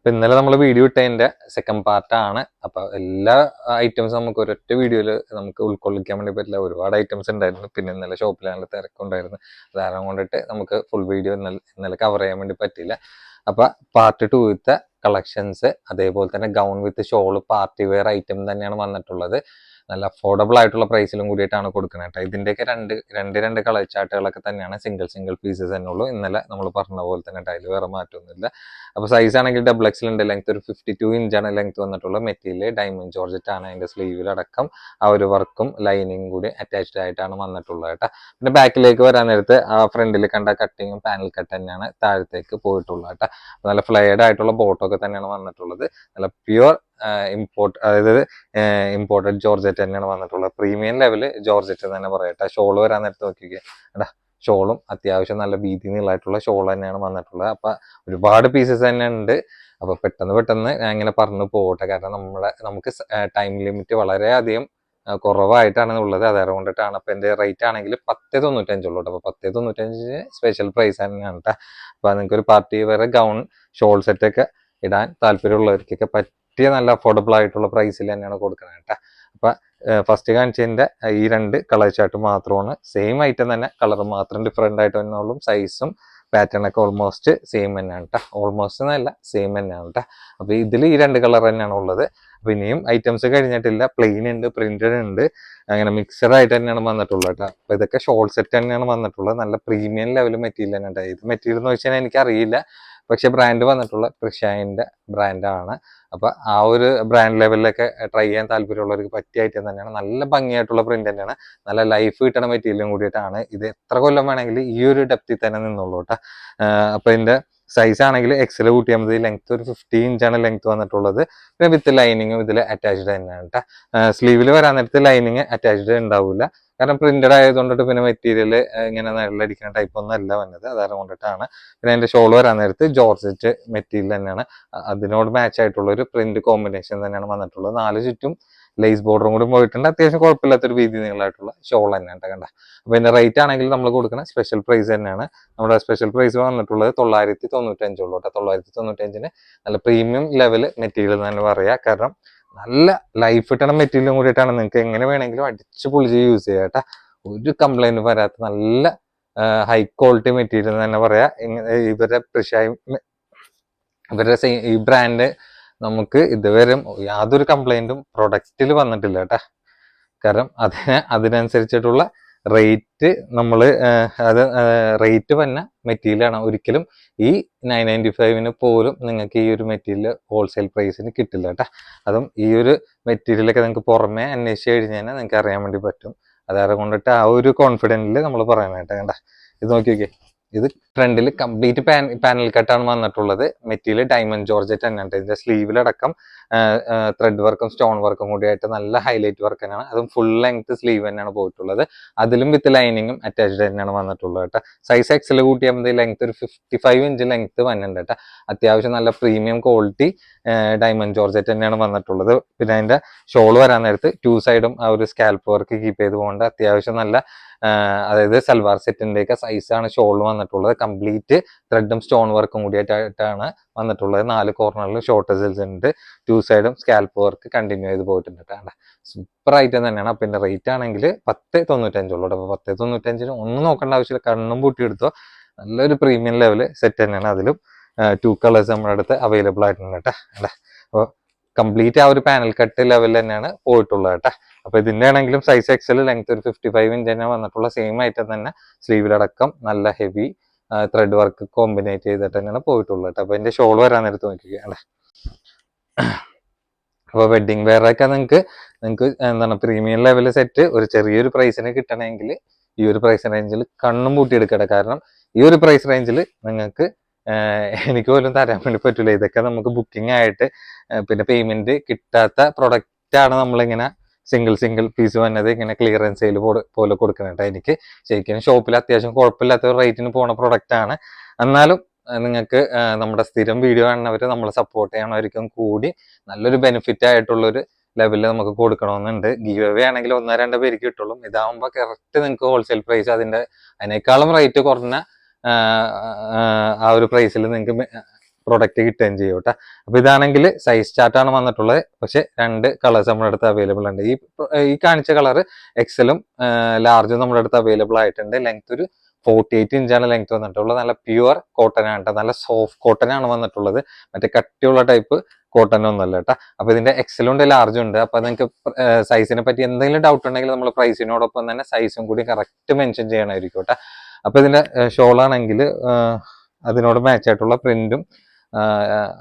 അപ്പൊ ഇന്നലെ നമ്മൾ വീഡിയോ ഇട്ടതിന്റെ സെക്കൻഡ് പാർട്ടാണ് അപ്പൊ എല്ലാ ഐറ്റംസും നമുക്ക് ഒരൊറ്റ വീഡിയോയിൽ നമുക്ക് ഉൾക്കൊള്ളിക്കാൻ വേണ്ടി പറ്റില്ല. ഒരുപാട് ഐറ്റംസ് ഉണ്ടായിരുന്നു. പിന്നെ ഇന്നലെ ഷോപ്പിലാണ് തിരക്കുണ്ടായിരുന്നു. അതാരം കൊണ്ടിട്ട് നമുക്ക് ഫുൾ വീഡിയോ ഇന്നലെ കവർ ചെയ്യാൻ വേണ്ടി പറ്റില്ല അപ്പൊ പാർട്ട് ടൂത്തെ കളക്ഷൻസ് അതേപോലെ തന്നെ gown with shawl party wear item തന്നെയാണ് വന്നിട്ടുള്ളത്. നല്ല അഫോർഡബിൾ ആയിട്ടുള്ള പ്രൈസിലും കൂടിയിട്ടാണ് കൊടുക്കുന്നത് കേട്ടോ ഇതിന്റെയൊക്കെ രണ്ട് രണ്ട് രണ്ട് കളർ ചാർട്ടുകളൊക്കെ തന്നെയാണ്. സിംഗിൾ സിംഗിൾ പീസസ് തന്നെ ഉള്ളൂ. ഇന്നലെ നമ്മൾ പറഞ്ഞ പോലെ തന്നെ ടൈൽ വേറെ മാറ്റമൊന്നുമില്ല അപ്പോൾ സൈസ് ആണെങ്കിൽ ഡബിൾ എക്സിൽ ഉണ്ട് ലെങ്ത് ഒരു ഫിഫ്റ്റി ടു ഇഞ്ചാണ് ലെങ്ത് വന്നിട്ടുള്ള മെറ്റീരിയൽ ഡയമണ്ട് ജോർജറ്റ് ആണ് അതിന്റെ സ്ലീവിലടക്കം ആ ഒരു വർക്കും ലൈനിങ് കൂടി അറ്റാച്ച്ഡ് ആയിട്ടാണ് വന്നിട്ടുള്ളത് കേട്ടോ. പിന്നെ ബാക്കിലേക്ക് വരാൻ നേരത്ത് ആ ഫ്രണ്ടിൽ കണ്ട കട്ടിങ്ങും പാനൽ കട്ട് തന്നെയാണ് താഴത്തേക്ക് പോയിട്ടുള്ളത് കേട്ടോ. നല്ല ഫ്ലെയർഡ് ആയിട്ടുള്ള ബോട്ടൊക്കെ തന്നെയാണ് വന്നിട്ടുള്ളത്. നല്ല പ്യുവർ ഇമ്പോർട്ട് അതായത് ഇമ്പോർട്ടഡ് ജോർജറ്റ് തന്നെയാണ് വന്നിട്ടുള്ളത്. പ്രീമിയം ലെവൽ ജോർജറ്റ് തന്നെ പറയട്ടെ ഷോൾ വരാൻ നേരത്ത് നോക്കിക്കേ. എടാ ഷോളും അത്യാവശ്യം നല്ല ഭീതി നീളായിട്ടുള്ള ഷോൾ തന്നെയാണ് വന്നിട്ടുള്ളത്. അപ്പൊ ഒരുപാട് പീസസ് തന്നെ ഉണ്ട്. അപ്പൊ പെട്ടെന്ന് പെട്ടെന്ന് ഞാൻ ഇങ്ങനെ പറഞ്ഞു പോകട്ടെ കാരണം നമ്മളെ നമുക്ക് ടൈം ലിമിറ്റ് വളരെ അധികം കുറവായിട്ടാണ് ഉള്ളത്. അതേറെ കൊണ്ടിട്ടാണ് അപ്പൊ എന്റെ റേറ്റ് ആണെങ്കിൽ പത്ത് തൊണ്ണൂറ്റഞ്ചുള്ളൂ കേട്ടോ. അപ്പൊ പത്ത് തൊണ്ണൂറ്റഞ്ചിന് സ്പെഷ്യൽ പ്രൈസ് തന്നെയാണ് കേട്ടോ. അപ്പൊ നിങ്ങൾക്ക് ഒരു പാർട്ടി വേറെ ഗൗൺ ഷോൾ സെറ്റ് ഒക്കെ ഇടാൻ താല്പര്യമുള്ളവർക്കൊക്കെ പറ്റിയ നല്ല അഫോർഡബിൾ ആയിട്ടുള്ള പ്രൈസിൽ തന്നെയാണ് കൊടുക്കുന്നത് കേട്ടോ. അപ്പൊ ഫസ്റ്റ് കാണിച്ചതിന്റെ ഈ രണ്ട് കളർ ചാർട്ട് മാത്രമാണ്. സെയിം ഐറ്റം തന്നെ കളർ മാത്രം ഡിഫറെന്റ് ആയിട്ട് വന്നോളും. സൈസും പാറ്റേൺ ഒക്കെ ഓൾമോസ്റ്റ് സെയിം തന്നെയാണ് കേട്ടോ. ഓൾമോസ്റ്റ് എന്നല്ല സെയിം തന്നെയാണ് കേട്ടോ. അപ്പൊ ഇതിൽ ഈ രണ്ട് കളർ തന്നെയാണ് ഉള്ളത്. അപ്പൊ ഇനിയും ഐറ്റംസ് കഴിഞ്ഞിട്ടില്ല. പ്ലെയിൻ ഉണ്ട് പ്രിന്റഡ് ഉണ്ട്. അങ്ങനെ മിക്സഡ് ആയിട്ട് തന്നെയാണ് വന്നിട്ടുള്ളത് കേട്ടോ. അപ്പൊ ഇതൊക്കെ ഷോർട്ട് സെറ്റ് തന്നെയാണ് വന്നിട്ടുള്ളത്. നല്ല പ്രീമിയം ലെവൽ മെറ്റീരിയൽ തന്നെ കേട്ടോ. ഇത് മെറ്റീരിയൽ എന്ന് വെച്ചാൽ എനിക്ക് അറിയില്ല പക്ഷെ ബ്രാൻഡ് വന്നിട്ടുള്ള ക്രിഷായിന്റെ ബ്രാൻഡാണ് അപ്പോൾ ആ ഒരു ബ്രാൻഡ് ലെവലിലൊക്കെ ട്രൈ ചെയ്യാൻ താല്പര്യമുള്ളവർക്ക് പറ്റിയ ഐറ്റം തന്നെയാണ്. നല്ല ഭംഗിയായിട്ടുള്ള പ്രിന്റ് തന്നെയാണ്. നല്ല ലൈഫ് കിട്ടണ മെറ്റീരിയലും കൂടിയിട്ടാണ് ഇത് എത്ര കൊല്ലം വേണമെങ്കിൽ ഈ ഒരു ഡെപ്തിൽ തന്നെ നിന്നുള്ളൂ കേട്ടോ. അപ്പൊ ഇതിന്റെ സൈസ് ആണെങ്കിൽ എക്സൽ കൂട്ടിയാൽ മതി ലെങ്ത് ഒരു ഫിഫ്റ്റി ഇഞ്ചാണ് ലെങ്ത് വന്നിട്ടുള്ളത്. പിന്നെ വിത്ത് ലൈനിങ്ങും ഇതിൽ അറ്റാച്ച്ഡ് തന്നെയാണ് കേട്ടോ. സ്ലീവിൽ വരാൻ നേരത്ത് ലൈനിങ് അറ്റാച്ച്ഡ് ഉണ്ടാവില്ല കാരണം പ്രിന്റഡ് ആയതുകൊണ്ടിട്ട് പിന്നെ മെറ്റീരിയൽ ഇങ്ങനെ നെല്ലടിക്കുന്ന ടൈപ്പ് ഒന്നും അല്ല വന്നത്. അതായത് കൊണ്ടിട്ടാണ്. പിന്നെ അതിന്റെ ഷോൾ വരാൻ നേരത്ത് ജോർജറ്റ് മെറ്റീരിയൽ തന്നെയാണ്. അതിനോട് മാച്ച് ആയിട്ടുള്ള ഒരു പ്രിന്റ് കോമ്പിനേഷൻ തന്നെയാണ് വന്നിട്ടുള്ളത്. നാല് ചുറ്റും ലേസ് ബോർഡറും കൂടി പോയിട്ടുണ്ട്. അത്യാവശ്യം കുഴപ്പമില്ലാത്തൊരു വീതി നീളമായിട്ടുള്ള ഷോൾ തന്നെയാണ് കണ്ട. അപ്പൊ ഇതിന്റെ റേറ്റ് ആണെങ്കിൽ നമ്മൾ കൊടുക്കുന്ന സ്പെഷ്യൽ പ്രൈസ് തന്നെയാണ്. നമ്മുടെ സ്പെഷ്യൽ പ്രൈസ് വന്നിട്ടുള്ളത് തൊള്ളായിരത്തി തൊണ്ണൂറ്റഞ്ചുള്ളൂ കേട്ടോ. തൊള്ളായിരത്തി തൊണ്ണൂറ്റഞ്ചിന് നല്ല പ്രീമിയം ലെവൽ മെറ്റീരിയൽ തന്നെ പറയാം. കാരണം നല്ല ലൈഫ് കിട്ടണ മെറ്റീരിയലും കൂടിയിട്ടാണ് നിങ്ങൾക്ക് എങ്ങനെ വേണമെങ്കിലും അടിച്ചു പൊളിച്ച് യൂസ് ചെയ്യാം കേട്ടോ. ഒരു കംപ്ലൈന്റും വരാത്ത നല്ല ഹൈ ക്വാളിറ്റി മെറ്റീരിയൽ എന്ന് തന്നെ പറയാം. ഇവരുടെ പ്രിഷായി ഇവരുടെ സെയിം ഈ ബ്രാൻഡ് നമുക്ക് ഇതുവരെ യാതൊരു കംപ്ലൈന്റും പ്രൊഡക്റ്റിൽ വന്നിട്ടില്ല കേട്ടോ. കാരണം അതിന് അതിനനുസരിച്ചിട്ടുള്ള റേറ്റ് നമ്മൾ അത് റേറ്റ് വന്ന മെറ്റീരിയലാണ് ഒരിക്കലും ഈ നയൻ നയന്റി ഫൈവിന് പോലും നിങ്ങൾക്ക് ഈ ഒരു മെറ്റീരിയൽ ഹോൾസെയിൽ പ്രൈസിന് കിട്ടില്ല കേട്ടോ. അതും ഈ ഒരു മെറ്റീരിയലൊക്കെ നിങ്ങൾക്ക് പുറമേ അന്വേഷിച്ച് കഴിഞ്ഞാൽ നിങ്ങൾക്ക് അറിയാൻ വേണ്ടി പറ്റും. അതായത് കൊണ്ടിട്ട് ആ ഒരു കോൺഫിഡന്റിൽ നമ്മൾ പറയാനായിട്ട് കണ്ട. ഇത് നോക്കി നോക്കിയേ. ഇത് ഫ്രണ്ടിൽ കംപ്ലീറ്റ് പാനൽ കട്ടാണ് വന്നിട്ടുള്ളത്. മെറ്റീരിയൽ ഡയമണ്ട് ജോർജറ്റ് തന്നെയാണ് ഇതിന്റെ സ്ലീവിലടക്കം ത്രെഡ് വർക്കും സ്റ്റോൺ വർക്കും കൂടിയായിട്ട് നല്ല ഹൈലൈറ്റ് വർക്ക് തന്നെയാണ്. അതും ഫുൾ ലെങ്ത് സ്ലീവ് തന്നെയാണ് പോയിട്ടുള്ളത്. അതിലും വിത്ത് ലൈനിങ്ങും അറ്റാച്ച്ഡ് തന്നെയാണ് വന്നിട്ടുള്ളത് കേട്ടോ. സൈസ് എക്സിൽ കൂട്ടിയാൽ മതി ലെങ്ത് ഒരു ഫിഫ്റ്റി ഫൈവ് ഇഞ്ച് ലെങ്ത് വന്നിട്ടുണ്ട് കേട്ടോ. അത്യാവശ്യം നല്ല പ്രീമിയം ക്വാളിറ്റി ഡയമണ്ട് ജോർജറ്റ് തന്നെയാണ് വന്നിട്ടുള്ളത്. പിന്നെ അതിന്റെ ഷോൾ വരാൻ നേരത്ത് ടു സൈഡും ആ ഒരു സ്കാൽപ്പ് വർക്ക് കീപ്പ് ചെയ്ത് പോകേണ്ട അത്യാവശ്യം നല്ല അതായത് സൽവാർ സെറ്റിന്റെ ഒക്കെ സൈസാണ് ഷോൾ വന്നിട്ടുള്ളത്. കംപ്ലീറ്റ് ത്രെഡും സ്റ്റോൺ വർക്കും കൂടിയിട്ടായിട്ടാണ് വന്നിട്ടുള്ളത്. നാല് കോർണറിൽ ഷോർട്ട് സെൽസ് ഉണ്ട്. ടു സൈഡും സ്കാൽപ്പ് വർക്ക് കണ്ടിന്യൂ ചെയ്ത് പോയിട്ടുണ്ട് കേട്ടോ സൂപ്പർ ഐറ്റം തന്നെയാണ്. അപ്പൊ റേറ്റ് ആണെങ്കിൽ പത്ത് തൊണ്ണൂറ്റഞ്ചുള്ളൂ അപ്പോൾ അപ്പൊ പത്ത് തൊണ്ണൂറ്റഞ്ചിന് ഒന്നും നോക്കേണ്ട ആവശ്യമില്ല. കണ്ണും പൂട്ടി എടുത്തോ നല്ലൊരു പ്രീമിയം ലെവൽ സെറ്റ് തന്നെയാണ് അതിലും. ടു കളേഴ്സ് നമ്മുടെ അടുത്ത് അവൈലബിൾ ആയിട്ടുണ്ട് കേട്ടോ അല്ലേ? കംപ്ലീറ്റ് ആ ഒരു പാനൽ കട്ട് ലെവൽ തന്നെയാണ് പോയിട്ടുള്ളത് കേട്ടോ അപ്പൊ ഇതിന്റെ ആണെങ്കിലും സൈസ് എക്സൽ ലെങ്ത് ഒരു ഫിഫ്റ്റി ഫൈവ് ഇഞ്ച് തന്നെ വന്നിട്ടുള്ള സെയിം ഐറ്റം തന്നെ സ്ലീവിലടക്കം നല്ല ഹെവി ത്രെഡ് വർക്ക് കോമ്പിനേറ്റ് ചെയ്തിട്ട് തന്നെയാണ് പോയിട്ടുള്ളത് കേട്ടോ അപ്പൊ എന്റെ ഷോൾ വരാൻ നേരത്ത് നോക്കിക്കുക അല്ലേ? അപ്പൊ വെഡിങ് വെയർ ഒക്കെ നിങ്ങൾക്ക് നിങ്ങൾക്ക് എന്താണ് പ്രീമിയം ലെവൽ സെറ്റ് ഒരു ചെറിയൊരു പ്രൈസിന് കിട്ടണമെങ്കിൽ ഈ ഒരു പ്രൈസ് റേഞ്ചിൽ കണ്ണും പൂട്ടിയെടുക്കട്ടെ. കാരണം ഈ ഒരു പ്രൈസ് റേഞ്ചിൽ നിങ്ങൾക്ക് എനിക്ക് പോലും തരാൻ വേണ്ടി പറ്റില്ല ഇതൊക്കെ നമുക്ക് ബുക്കിംഗ് ആയിട്ട് പിന്നെ പേയ്മെന്റ് കിട്ടാത്ത പ്രൊഡക്റ്റ് ആണ് നമ്മളിങ്ങനെ സിംഗിൾ സിംഗിൾ പീസ് വന്നത് ഇങ്ങനെ ക്ലിയറൻസ് സെയിൽ പോലെ കൊടുക്കുന്നുണ്ട് എനിക്ക്. ശരിക്കും ഷോപ്പിൽ അത്യാവശ്യം കുഴപ്പമില്ലാത്ത റേറ്റിന് പോണ പ്രൊഡക്റ്റ് ആണ്. എന്നാലും നിങ്ങൾക്ക് നമ്മുടെ സ്ഥിരം വീഡിയോ കാണുന്നവർ നമ്മളെ സപ്പോർട്ട് ചെയ്യണവർക്കും കൂടി നല്ലൊരു ബെനിഫിറ്റ് ആയിട്ടുള്ളൊരു ലെവലിൽ നമുക്ക് കൊടുക്കണമെന്നുണ്ട്. ഗീവ് അവേ ആണെങ്കിൽ ഒന്നോ രണ്ടോ പേർക്ക് കിട്ടുള്ളൂ. ഇതാവുമ്പോൾ കറക്റ്റ് നിങ്ങൾക്ക് ഹോൾസെയിൽ പ്രൈസ് അതിന്റെ അതിനേക്കാളും റേറ്റ് കുറഞ്ഞ ആ, ഒരു പ്രൈസിൽ നിങ്ങൾക്ക് പ്രൊഡക്റ്റ് കിട്ടുകയും ചെയ്യും കേട്ടോ. അപ്പോൾ ഇതാണെങ്കിൽ സൈസ് ചാർട്ടാണ് വന്നിട്ടുള്ളത്. പക്ഷേ രണ്ട് കളേഴ്സ് നമ്മുടെ അടുത്ത് അവൈലബിൾ ഉണ്ട്. ഈ ഈ കാണിച്ച കളർ എക്സലും ലാർജും നമ്മുടെ അടുത്ത് അവൈലബിൾ ആയിട്ടുണ്ട്. ലെങ്ത് ഒരു ഫോർട്ടി എയ്റ്റ് ഇഞ്ചാണ് ലെങ്ത് വന്നിട്ടുള്ളത്. നല്ല പ്യുവർ കോട്ടൺ ആണ് കേട്ടോ നല്ല സോഫ്റ്റ് കോട്ടൺ ആണ് വന്നിട്ടുള്ളത്. മറ്റേ കട്ടിയുള്ള ടൈപ്പ് കോട്ടൺ ഒന്നുമല്ല കേട്ടോ അപ്പൊ ഇതിന്റെ എക്സലും ഉണ്ട് ലാർജും ഉണ്ട്. അപ്പൊ നിങ്ങൾക്ക് സൈസിനെ പറ്റി എന്തെങ്കിലും ഡൗട്ട് ഉണ്ടെങ്കിൽ നമ്മൾ പ്രൈസിനോടൊപ്പം തന്നെ സൈസും കൂടി കറക്റ്റ് മെൻഷൻ ചെയ്യണമായിരിക്കും കേട്ടോ അപ്പൊ ഇതിന്റെ ഷോളാണെങ്കിൽ അതിനോട് മാച്ച് ആയിട്ടുള്ള പ്രിന്റും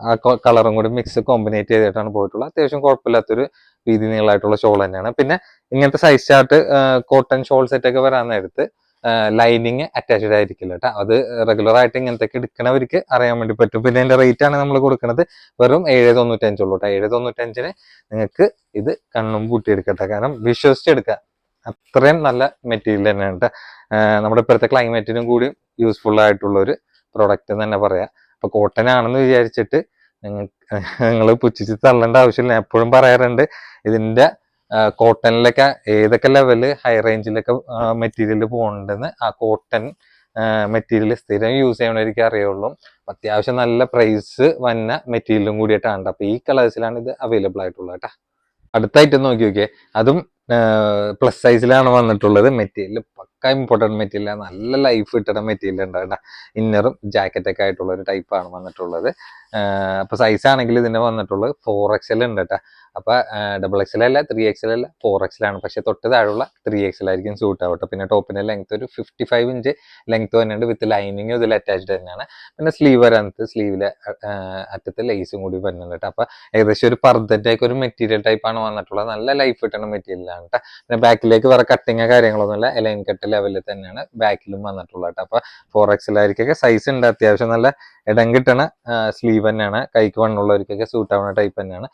ആ കളറും കൂടി മിക്സ് കോമ്പിനേറ്റ് ചെയ്തിട്ടാണ് പോയിട്ടുള്ളത്. അത്യാവശ്യം കുഴപ്പമില്ലാത്തൊരു രീതി നീളമായിട്ടുള്ള ഷോൾ തന്നെയാണ്. പിന്നെ ഇങ്ങനത്തെ size chart cotton shawl set ഒക്കെ വരാൻ നേരത്ത് ലൈനിങ് അറ്റാച്ച്ഡ് ആയിരിക്കില്ല കേട്ടോ അത് റെഗുലർ ആയിട്ട് ഇങ്ങനത്തേക്ക് എടുക്കണവർക്ക് അറിയാൻ വേണ്ടി പറ്റും. പിന്നെ അതിന്റെ റേറ്റ് ആണ് നമ്മൾ കൊടുക്കുന്നത് വെറും ഏഴ് തൊണ്ണൂറ്റഞ്ചുള്ളൂ കേട്ടോ ഏഴ് തൊണ്ണൂറ്റഞ്ചിന് നിങ്ങൾക്ക് ഇത് കണ്ണും പൂട്ടിയെടുക്കട്ടെ. കാരണം വിശ്വസിച്ചെടുക്കുക അത്രയും നല്ല മെറ്റീരിയൽ തന്നെയാണ് കേട്ടോ നമ്മുടെ ഇപ്പോഴത്തെ ക്ലൈമറ്റിനും കൂടി യൂസ്ഫുൾ ആയിട്ടുള്ള ഒരു പ്രൊഡക്റ്റ് എന്ന് തന്നെ പറയാം. അപ്പൊ കോട്ടൺ ആണെന്ന് വിചാരിച്ചിട്ട് നിങ്ങൾ നിങ്ങൾ പുച്ഛിച്ച് തള്ളേണ്ട ആവശ്യമില്ല. എപ്പോഴും പറയാറുണ്ട് ഇതിന്റെ കോട്ടണിലൊക്കെ ഏതൊക്കെ ലെവൽ ഹൈ റേഞ്ചിലൊക്കെ മെറ്റീരിയൽ പോകുന്നുണ്ടെന്ന് ആ കോട്ടൺ മെറ്റീരിയൽ സ്ഥിരം യൂസ് ചെയ്യണവർക്ക് അറിയുള്ളൂ. അത്യാവശ്യം നല്ല പ്രൈസ് വന്ന മെറ്റീരിയലും കൂടിയിട്ടാണ് അപ്പൊ ഈ കളേഴ്സിലാണ് ഇത് അവൈലബിൾ ആയിട്ടുള്ളത് കേട്ടോ അടുത്തായിട്ട് നോക്കി നോക്കിയേ. അതും പ്ലസ് സൈസിലാണ് വന്നിട്ടുള്ളത് മെറ്റീരിയൽ പക്ക ഇമ്പോർട്ടന്റ് മെറ്റീരിയൽ നല്ല ലൈഫ് കിട്ടുന്ന മെറ്റീരിയൽ ഉണ്ട് കേട്ടോ ഇന്നറും ജാക്കറ്റൊക്കെ ആയിട്ടുള്ള ഒരു ടൈപ്പാണ് വന്നിട്ടുള്ളത്. അപ്പൊ സൈസ് ആണെങ്കിൽ ഇതിന്റെ വന്നിട്ടുള്ളത് ഫോർ എക്സൽ ഉണ്ട് കേട്ടോ അപ്പൊ ഡബിൾ എക്സ് എക്സൽ അല്ല ത്രീ എക്സൽ അല്ല ഫോർ ആണ്. പക്ഷെ തൊട്ട് താഴെയുള്ള ത്രീ എക്സൽ ആയിരിക്കും സൂട്ട് ആവട്ടെ പിന്നെ ടോപ്പിന്റെ ലെങ്ത് ഒരു ഫിഫ്റ്റി ഫൈവ് ഇഞ്ച് ലെങ്ത് തന്നെയുണ്ട് വിത്ത് ലൈനിങ് ഇതിൽ അറ്റാച്ച്ഡ് തന്നെയാണ്. പിന്നെ സ്ലീവ് വരാനത്ത് സ്ലീവിലെ അറ്റത്ത് ലേസും കൂടി വരുന്നുണ്ട് കേട്ടോ അപ്പൊ ഏകദേശം ഒരു പർദ്ദന്റെ ഒരു മെറ്റീരിയൽ ടൈപ്പ് ആണ് വന്നിട്ടുള്ളത്. നല്ല ലൈഫ് കിട്ടുന്ന മെറ്റീരിയലാണ് കേട്ടോ പിന്നെ ബാക്കിലേക്ക് വേറെ കട്ടിങ് കാര്യങ്ങളൊന്നുമില്ല ലൈൻ കട്ട് ലെവലിൽ തന്നെയാണ് ബാക്കിലും വന്നിട്ടുള്ളത് കേട്ടോ അപ്പൊ ഫോർ എക്സലായിരിക്കൊക്കെ സൈസ് ഉണ്ട്. അത്യാവശ്യം നല്ല ഇടം കിട്ടണ സ്ലീവ് തന്നെയാണ്. കൈക്ക് വണ്ണുള്ളവർക്കൊക്കെ സൂട്ട് ആവുന്ന ടൈപ്പ് തന്നെയാണ്.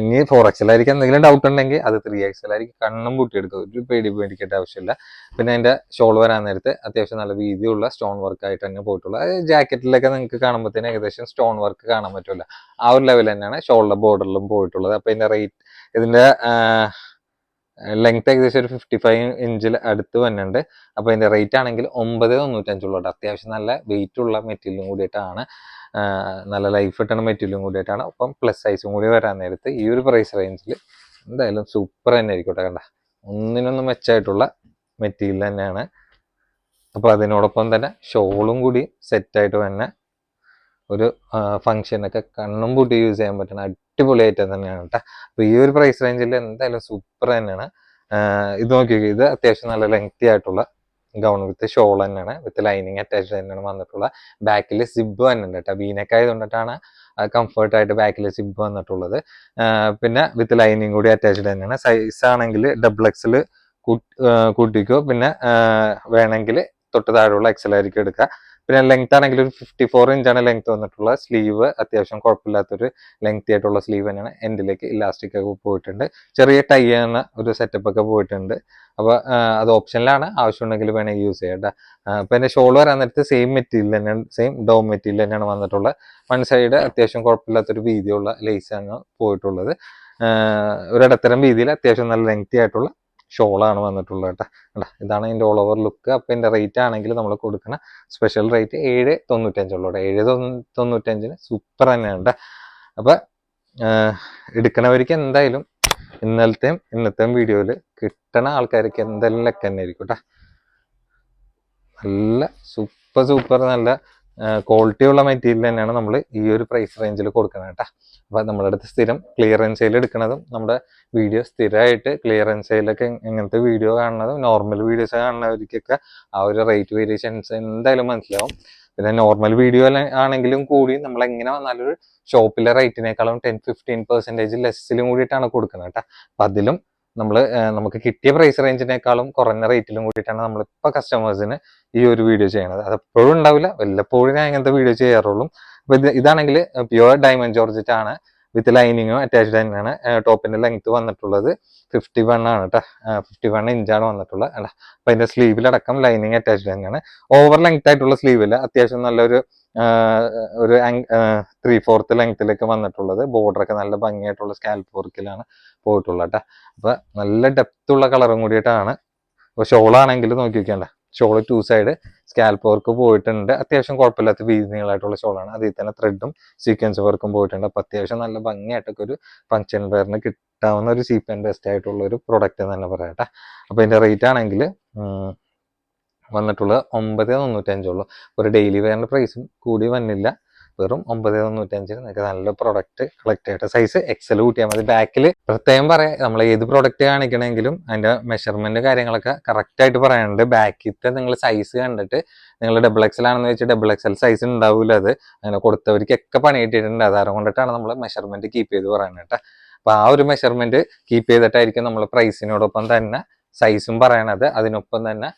ഇനി ഫോർ എക്സലായിരിക്കും എന്തെങ്കിലും ഡൗട്ട് ഉണ്ടെങ്കിൽ അത് ത്രീ എക്സലായിരിക്കും കണ്ണും പൂട്ടിയെടുക്കും. ഒരു പേടി പേടിക്കേണ്ട ആവശ്യമില്ല. പിന്നെ അതിന്റെ ഷോൾ വരാൻ നേരത്ത് അത്യാവശ്യം നല്ല വീതിയുള്ള സ്റ്റോൺ വർക്ക് ആയിട്ട് തന്നെ പോയിട്ടുള്ളൂ ജാക്കറ്റിലൊക്കെ നിങ്ങൾക്ക് കാണുമ്പോഴത്തേന് ഏകദേശം സ്റ്റോൺ വർക്ക് കാണാൻ പറ്റില്ല ആ ഒരു ലെവൽ തന്നെയാണ് ഷോളിന്റെ ബോർഡറിലും പോയിട്ടുള്ളത്. അപ്പൊ ഇതിന്റെ റേറ്റ് ഇതിന്റെ ലെങ്ത് ഏകദേശം ഒരു ഫിഫ്റ്റി ഫൈവ് ഇഞ്ചിൽ അടുത്ത് വന്നിട്ടുണ്ട്. അപ്പോൾ ഇതിന്റെ റേറ്റ് ആണെങ്കിൽ ഒമ്പത് തൊണ്ണൂറ്റഞ്ചുള്ളൂ അത്യാവശ്യം നല്ല വെയിറ്റ് ഉള്ള മെറ്റീരിയലും കൂടിയിട്ടാണ് നല്ല ലൈഫ് കിട്ടുന്ന മെറ്റീരിയലും കൂടിയിട്ടാണ്. ഒപ്പം പ്ലസ് സൈസും കൂടി വരാൻ നേരത്ത് ഈ ഒരു പ്രൈസ് റേഞ്ചിൽ എന്തായാലും സൂപ്പർ തന്നെ ആയിരിക്കട്ടെ കണ്ട. ഒന്നിനൊന്നും മെച്ചമായിട്ടുള്ള മെറ്റീരിയൽ തന്നെയാണ്. അപ്പോൾ അതിനോടൊപ്പം തന്നെ ഷോളും കൂടി സെറ്റായിട്ട് തന്നെ ഒരു ഫംഗ്ഷനൊക്കെ കണ്ണും പൂട്ടി യൂസ് ചെയ്യാൻ പറ്റുന്ന അടിപൊളി ഐറ്റം തന്നെയാണ് കേട്ടോ. അപ്പൊ ഈ ഒരു പ്രൈസ് റേഞ്ചിൽ എന്തായാലും സൂപ്പർ തന്നെയാണ്. ഇത് നോക്കി ഇത് അത്യാവശ്യം നല്ല ലെങ്തി ആയിട്ടുള്ള ഗൗൺ വിത്ത് ഷോൾ തന്നെയാണ്. വിത്ത് ലൈനിങ് അറ്റാച്ച് തന്നെയാണ് വന്നിട്ടുള്ള ബാക്കിൽ സിബ് വന്നിട്ടുണ്ട് കേട്ടോ. വീനക്ക് ആയതുകൊണ്ടിട്ടാണ് കംഫർട്ട് ആയിട്ട് ബാക്കിൽ സിബ് വന്നിട്ടുള്ളത്. പിന്നെ വിത്ത് ലൈനിങ് കൂടി അറ്റാച്ച്ഡ് തന്നെയാണ്. സൈസ് ആണെങ്കിൽ ഡബിൾ എക്സിൽ കൂട്ടിക്കോ. പിന്നെ വേണമെങ്കിൽ തൊട്ട് താഴെയുള്ള എക്സലായിരിക്കും എടുക്കുക. പിന്നെ ലെങ്ത് ആണെങ്കിൽ ഒരു ഫിഫ്റ്റി ഫോർ ഇഞ്ചാണ് ലെങ്ത് വന്നിട്ടുള്ള സ്ലീവ് അത്യാവശ്യം കുഴപ്പമില്ലാത്തൊരു ലെങ്തി ആയിട്ടുള്ള സ്ലീവ് തന്നെയാണ്. എൻഡിലേക്ക് ഇലാസ്റ്റിക് ഒക്കെ പോയിട്ടുണ്ട്. ചെറിയ ടൈ എന്ന ഒരു സെറ്റപ്പ് ഒക്കെ പോയിട്ടുണ്ട്. അപ്പോൾ അത് ഓപ്ഷനിലാണ് ആവശ്യമുണ്ടെങ്കിൽ വേണമെങ്കിൽ യൂസ് ചെയ്യാം കേട്ടോ അപ്പൊ എന്റെ ഷോൾ വരാൻ നേരത്തെ സെയിം മെറ്റീരിയൽ തന്നെയാണ് സെയിം ഡോം മെറ്റീരിയൽ തന്നെയാണ് വന്നിട്ടുള്ളത് വൺ സൈഡ് അത്യാവശ്യം കുഴപ്പമില്ലാത്തൊരു വീതിയുള്ള ലേസ് ആണ് പോയിട്ടുള്ളത്. ഒരിടത്തരം വീതിയിൽ അത്യാവശ്യം നല്ല ലെങ്തി ആയിട്ടുള്ള ഷോളാണ് വന്നിട്ടുള്ളത് കേട്ടോ. അല്ല ഇതാണ് ഇതിന്റെ ഓൾ ഓവർ ലുക്ക് അപ്പം ഇതിന്റെ റേറ്റ് ആണെങ്കിൽ നമ്മൾ കൊടുക്കുന്ന സ്പെഷ്യൽ റേറ്റ് ഏഴ് തൊണ്ണൂറ്റഞ്ചുള്ളൂ കേട്ടോ. ഏഴ് തൊണ്ണൂറ്റഞ്ചിന് സൂപ്പർ തന്നെയാണ് കേട്ടോ. അപ്പം എടുക്കണവർക്ക് എന്തായാലും ഇന്നലത്തെയും ഇന്നത്തെയും വീഡിയോയിൽ കിട്ടണ ആൾക്കാർക്ക് എന്തായാലും ലെക്ക് തന്നെ ആയിരിക്കും കേട്ടോ. നല്ല സൂപ്പർ സൂപ്പർ നല്ല ക്വാളിറ്റി ഉള്ള മെറ്റീരിയൽ തന്നെയാണ് നമ്മൾ ഈ ഒരു പ്രൈസ് റേഞ്ചിൽ കൊടുക്കുന്നത് കേട്ടോ. അപ്പോൾ നമ്മുടെ അടുത്ത് സ്ഥിരം ക്ലിയറൻസ് സെയിൽ എടുക്കുന്നതും നമ്മുടെ വീഡിയോ സ്ഥിരമായിട്ട് ക്ലിയറൻസ് സെയിലൊക്കെ ഇങ്ങനത്തെ വീഡിയോ കാണുന്നതും നോർമൽ വീഡിയോസ് കാണുന്നവർക്കൊക്കെ ആ ഒരു റേറ്റ് വേരിയേഷൻസ് എന്തായാലും മനസ്സിലാവും. പിന്നെ നോർമൽ വീഡിയോ ആണെങ്കിലും കൂടി നമ്മൾ എങ്ങനെ വന്നാലും ഒരു ഷോപ്പിലെ റേറ്റിനേക്കാളും ടെൻ ഫിഫ്റ്റീൻ പെർസെന്റേജ് ലെസ്സിലും കൂടിയിട്ടാണ് കൊടുക്കുന്നത് കേട്ടോ. അപ്പം അതിലും നമ്മൾ നമുക്ക് കിട്ടിയ പ്രൈസ് റേഞ്ചിനേക്കാളും കുറഞ്ഞ റേറ്റിലും കൂടിയിട്ടാണ് നമ്മളിപ്പോൾ കസ്റ്റമേഴ്സിന് ഈ ഒരു വീഡിയോ ചെയ്യണത്. അത് എപ്പോഴും ഉണ്ടാവില്ല. വല്ലപ്പോഴും ഞാൻ ഇങ്ങനത്തെ വീഡിയോ ചെയ്യാറുള്ളൂ. അപ്പോൾ ഇത് ഇതാണെങ്കിൽ പ്യുവർ ഡയമണ്ട് ജോർജറ്റ് ആണ്. വിത്ത് ലൈനിങ്ങും അറ്റാച്ച്ഡ് തന്നെയാണ്. ടോപ്പിന്റെ ലെങ്ത് വന്നിട്ടുള്ളത് ഫിഫ്റ്റി വൺ ആണ് കേട്ടോ ഫിഫ്റ്റി വൺ ഇഞ്ചാണ് വന്നിട്ടുള്ളത് അല്ല അപ്പം അതിന്റെ സ്ലീവിലടക്കം ലൈനിങ് അറ്റാച്ച്ഡ് തന്നെയാണ്. ഓവർ ലെങ്ത് ആയിട്ടുള്ള സ്ലീവില്ല അത്യാവശ്യം നല്ലൊരു ഒരു ത്രീ ഫോർത്ത് ലെങ്ത്തിലേക്ക് വന്നിട്ടുള്ളത്. ബോർഡറൊക്കെ നല്ല ഭംഗിയായിട്ടുള്ള സ്കാൽപ്പ് വർക്കിലാണ് പോയിട്ടുള്ളത് കേട്ടോ. അപ്പൊ നല്ല ഡെപ്ത് ഉള്ള കളറും കൂടിയിട്ടാണ്. അപ്പൊ ഷോളാണെങ്കിൽ നോക്കി വെക്കണ്ട. Shawl two side scallop work പോയിട്ടുണ്ട്. അത്യാവശ്യം കുഴപ്പമില്ലാത്ത വീതികളായിട്ടുള്ള ഷോൾ ഷോളാണ് അതിൽ തന്നെ ത്രെഡും സീക്വൻസ് വർക്കും പോയിട്ടുണ്ട്. അപ്പോൾ അത്യാവശ്യം നല്ല ഭംഗിയായിട്ടൊക്കെ ഒരു ഫംഗ്ഷൻ വെയറിന് കിട്ടാവുന്ന ഒരു ചീപ്പ് ആൻഡ് ബെസ്റ്റ് ആയിട്ടുള്ള ഒരു പ്രൊഡക്റ്റ് എന്ന് തന്നെ പറയട്ടെ അപ്പോൾ ഇതിന്റെ റേറ്റ് ആണെങ്കിൽ വന്നിട്ടുള്ളത് ഒമ്പത് തൊണ്ണൂറ്റഞ്ചുള്ളൂ. ഒരു ഡെയിലി വെയറിന്റെ പ്രൈസും കൂടി വന്നില്ല. വെറും ഒമ്പത് തൊണ്ണൂറ്റഞ്ചിന് നിങ്ങൾക്ക് നല്ല പ്രൊഡക്റ്റ് കളക്ട് ചെയ്യട്ടെ. സൈസ് എക്സൽ കൂട്ടിയാൽ മതി. ബാക്കിൽ പ്രത്യേകം പറയാം നമ്മൾ ഏത് പ്രൊഡക്റ്റ് കാണിക്കണമെങ്കിലും അതിന്റെ മെഷർമെന്റ് കാര്യങ്ങളൊക്കെ കറക്റ്റായിട്ട് പറയാനുണ്ട്. ബാക്കിലത്തെ നിങ്ങൾ സൈസ് കണ്ടിട്ട് നിങ്ങൾ ഡബിൾ എക്സൽ ആണെന്ന് വെച്ചാൽ ഡബിൾ എക്സൽ സൈസ് ഉണ്ടാവില്ല അത്. അങ്ങനെ കൊടുത്തവർക്കൊക്കെ പണി കിട്ടിയിട്ടുണ്ട്. അതാരം കൊണ്ടിട്ടാണ് നമ്മൾ മെഷർമെന്റ് കീപ്പ് ചെയ്ത് പറയുന്നത് കേട്ടോ. അപ്പോൾ ആ ഒരു മെഷർമെന്റ് കീപ്പ് ചെയ്തിട്ടായിരിക്കും നമ്മൾ പ്രൈസിനോടൊപ്പം തന്നെ സൈസും പറയണത്. അതിനൊപ്പം തന്നെ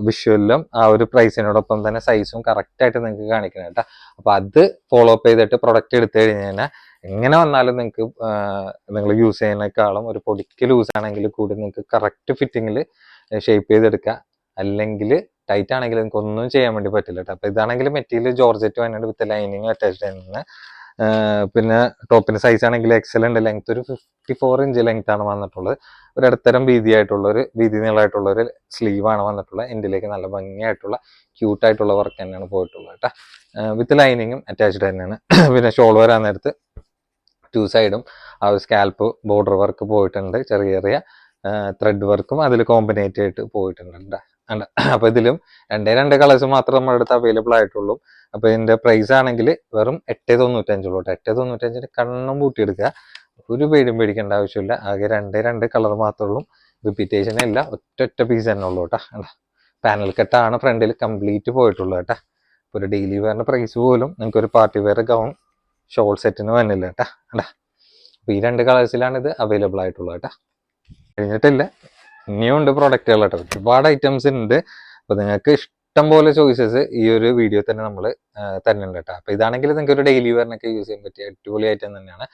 വിഷ്വലിലും ആ ഒരു പ്രൈസിനോടൊപ്പം തന്നെ സൈസും കറക്റ്റ് ആയിട്ട് നിങ്ങൾക്ക് കാണിക്കണം കേട്ടോ അപ്പൊ അത് ഫോളോ അപ്പ് ചെയ്തിട്ട് പ്രൊഡക്റ്റ് എടുത്തു കഴിഞ്ഞ് കഴിഞ്ഞാൽ എങ്ങനെ വന്നാലും നിങ്ങൾക്ക് നിങ്ങൾ യൂസ് ചെയ്യുന്നതിനേക്കാളും ഒരു പൊടിക്ക് ലൂസ് ആണെങ്കിൽ കൂടി നിങ്ങൾക്ക് കറക്റ്റ് ഫിറ്റിങ്ങിൽ ഷേപ്പ് ചെയ്തെടുക്കുക അല്ലെങ്കിൽ ടൈറ്റ് ആണെങ്കിൽ നിങ്ങൾക്ക് ഒന്നും ചെയ്യാൻ വേണ്ടി പറ്റില്ല കേട്ടോ അപ്പൊ ഇതാണെങ്കിൽ മെറ്റീരിയൽ ജോർജറ്റ് വന്നിട്ട് വിത്ത് ലൈനിങ് അറ്റാച്ച്ഡ് ആണ് പിന്നെ ടോപ്പിന്റെ സൈസ് ആണെങ്കിൽ എക്സൽ ഉണ്ട്. ലെങ്ത് ഒരു ഫിഫ്റ്റി ഫോർ ഇഞ്ച് ലെങ്ത് ആണ് വന്നിട്ടുള്ളത്. ഒരു ഇടത്തരം വീതിയായിട്ടുള്ള ഒരു വീതി നീളമായിട്ടുള്ള ഒരു സ്ലീവാണ് വന്നിട്ടുള്ളത്. എന്റിലേക്ക് നല്ല ഭംഗിയായിട്ടുള്ള ക്യൂട്ട് ആയിട്ടുള്ള വർക്ക് തന്നെയാണ് പോയിട്ടുള്ളത് കേട്ടോ വിത്ത് ലൈനിങ്ങും അറ്റാച്ച്ഡ് തന്നെയാണ്. പിന്നെ ഷോൾ വരാൻ നേരത്ത് ടു സൈഡും ആ ഒരു സ്കാൽപ്പ് ബോർഡർ വർക്ക് പോയിട്ടുണ്ട്. ചെറിയ ചെറിയ ത്രെഡ് വർക്കും അതിൽ കോമ്പിനേറ്റ് ആയിട്ട് പോയിട്ടുണ്ട് അപ്പൊ ഇതിലും രണ്ടേ രണ്ട് കളേഴ്സ് മാത്രമേ നമ്മുടെ അടുത്ത് അവൈലബിൾ ആയിട്ടുള്ളൂ. അപ്പൊ ഇതിന്റെ പ്രൈസ് ആണെങ്കിൽ വെറും എട്ട് തൊണ്ണൂറ്റഞ്ചുള്ളൂ കേട്ടോ. എട്ട് തൊണ്ണൂറ്റഞ്ചിന് കണ്ണും പൂട്ടിയെടുക്കുക. ഒരു പേടിയും പേടിക്കേണ്ട ആവശ്യമില്ല. ആകെ രണ്ടേ രണ്ട് കളർ മാത്രമേ ഉള്ളൂ. റിപ്പീറ്റേഷൻ ഇല്ല. ഒറ്റ പീസ് തന്നെ ഉള്ളൂ കേട്ടോ. പാനൽ കെട്ടാണ് ഫ്രണ്ടിൽ കംപ്ലീറ്റ് പോയിട്ടുള്ളൂ കേട്ടോ. ഒരു ഡെയിലി വെയറിന്റെ പ്രൈസ് പോലും നിങ്ങൾക്ക് ഒരു പാർട്ടി വെയർ ഗൗൺ ഷോൾ സെറ്റിന് വന്നില്ല കേട്ടാ. കേട്ടാ അപ്പൊ ഈ രണ്ട് കളേഴ്സിലാണ് ഇത് അവൈലബിൾ ആയിട്ടുള്ളത് കേട്ടാ. കഴിഞ്ഞിട്ടില്ല. ഇനിയും ഉണ്ട് പ്രോഡക്റ്റുകൾ കേട്ടോ. ഒരുപാട് ഐറ്റംസ് ഉണ്ട് അപ്പൊ നിങ്ങൾക്ക് ഇഷ്ടം പോലെ ചോയ്സസ് ഈ ഒരു വീഡിയോ തന്നെ നമ്മൾ തരുന്നുണ്ട് കേട്ടോ. അപ്പൊ ഇതാണെങ്കിൽ നിങ്ങൾക്ക് ഒരു ഡെയിലി വെയറിനൊക്കെ യൂസ് ചെയ്യാൻ പറ്റിയ അടിപൊളി ഐറ്റം തന്നെയാണ്.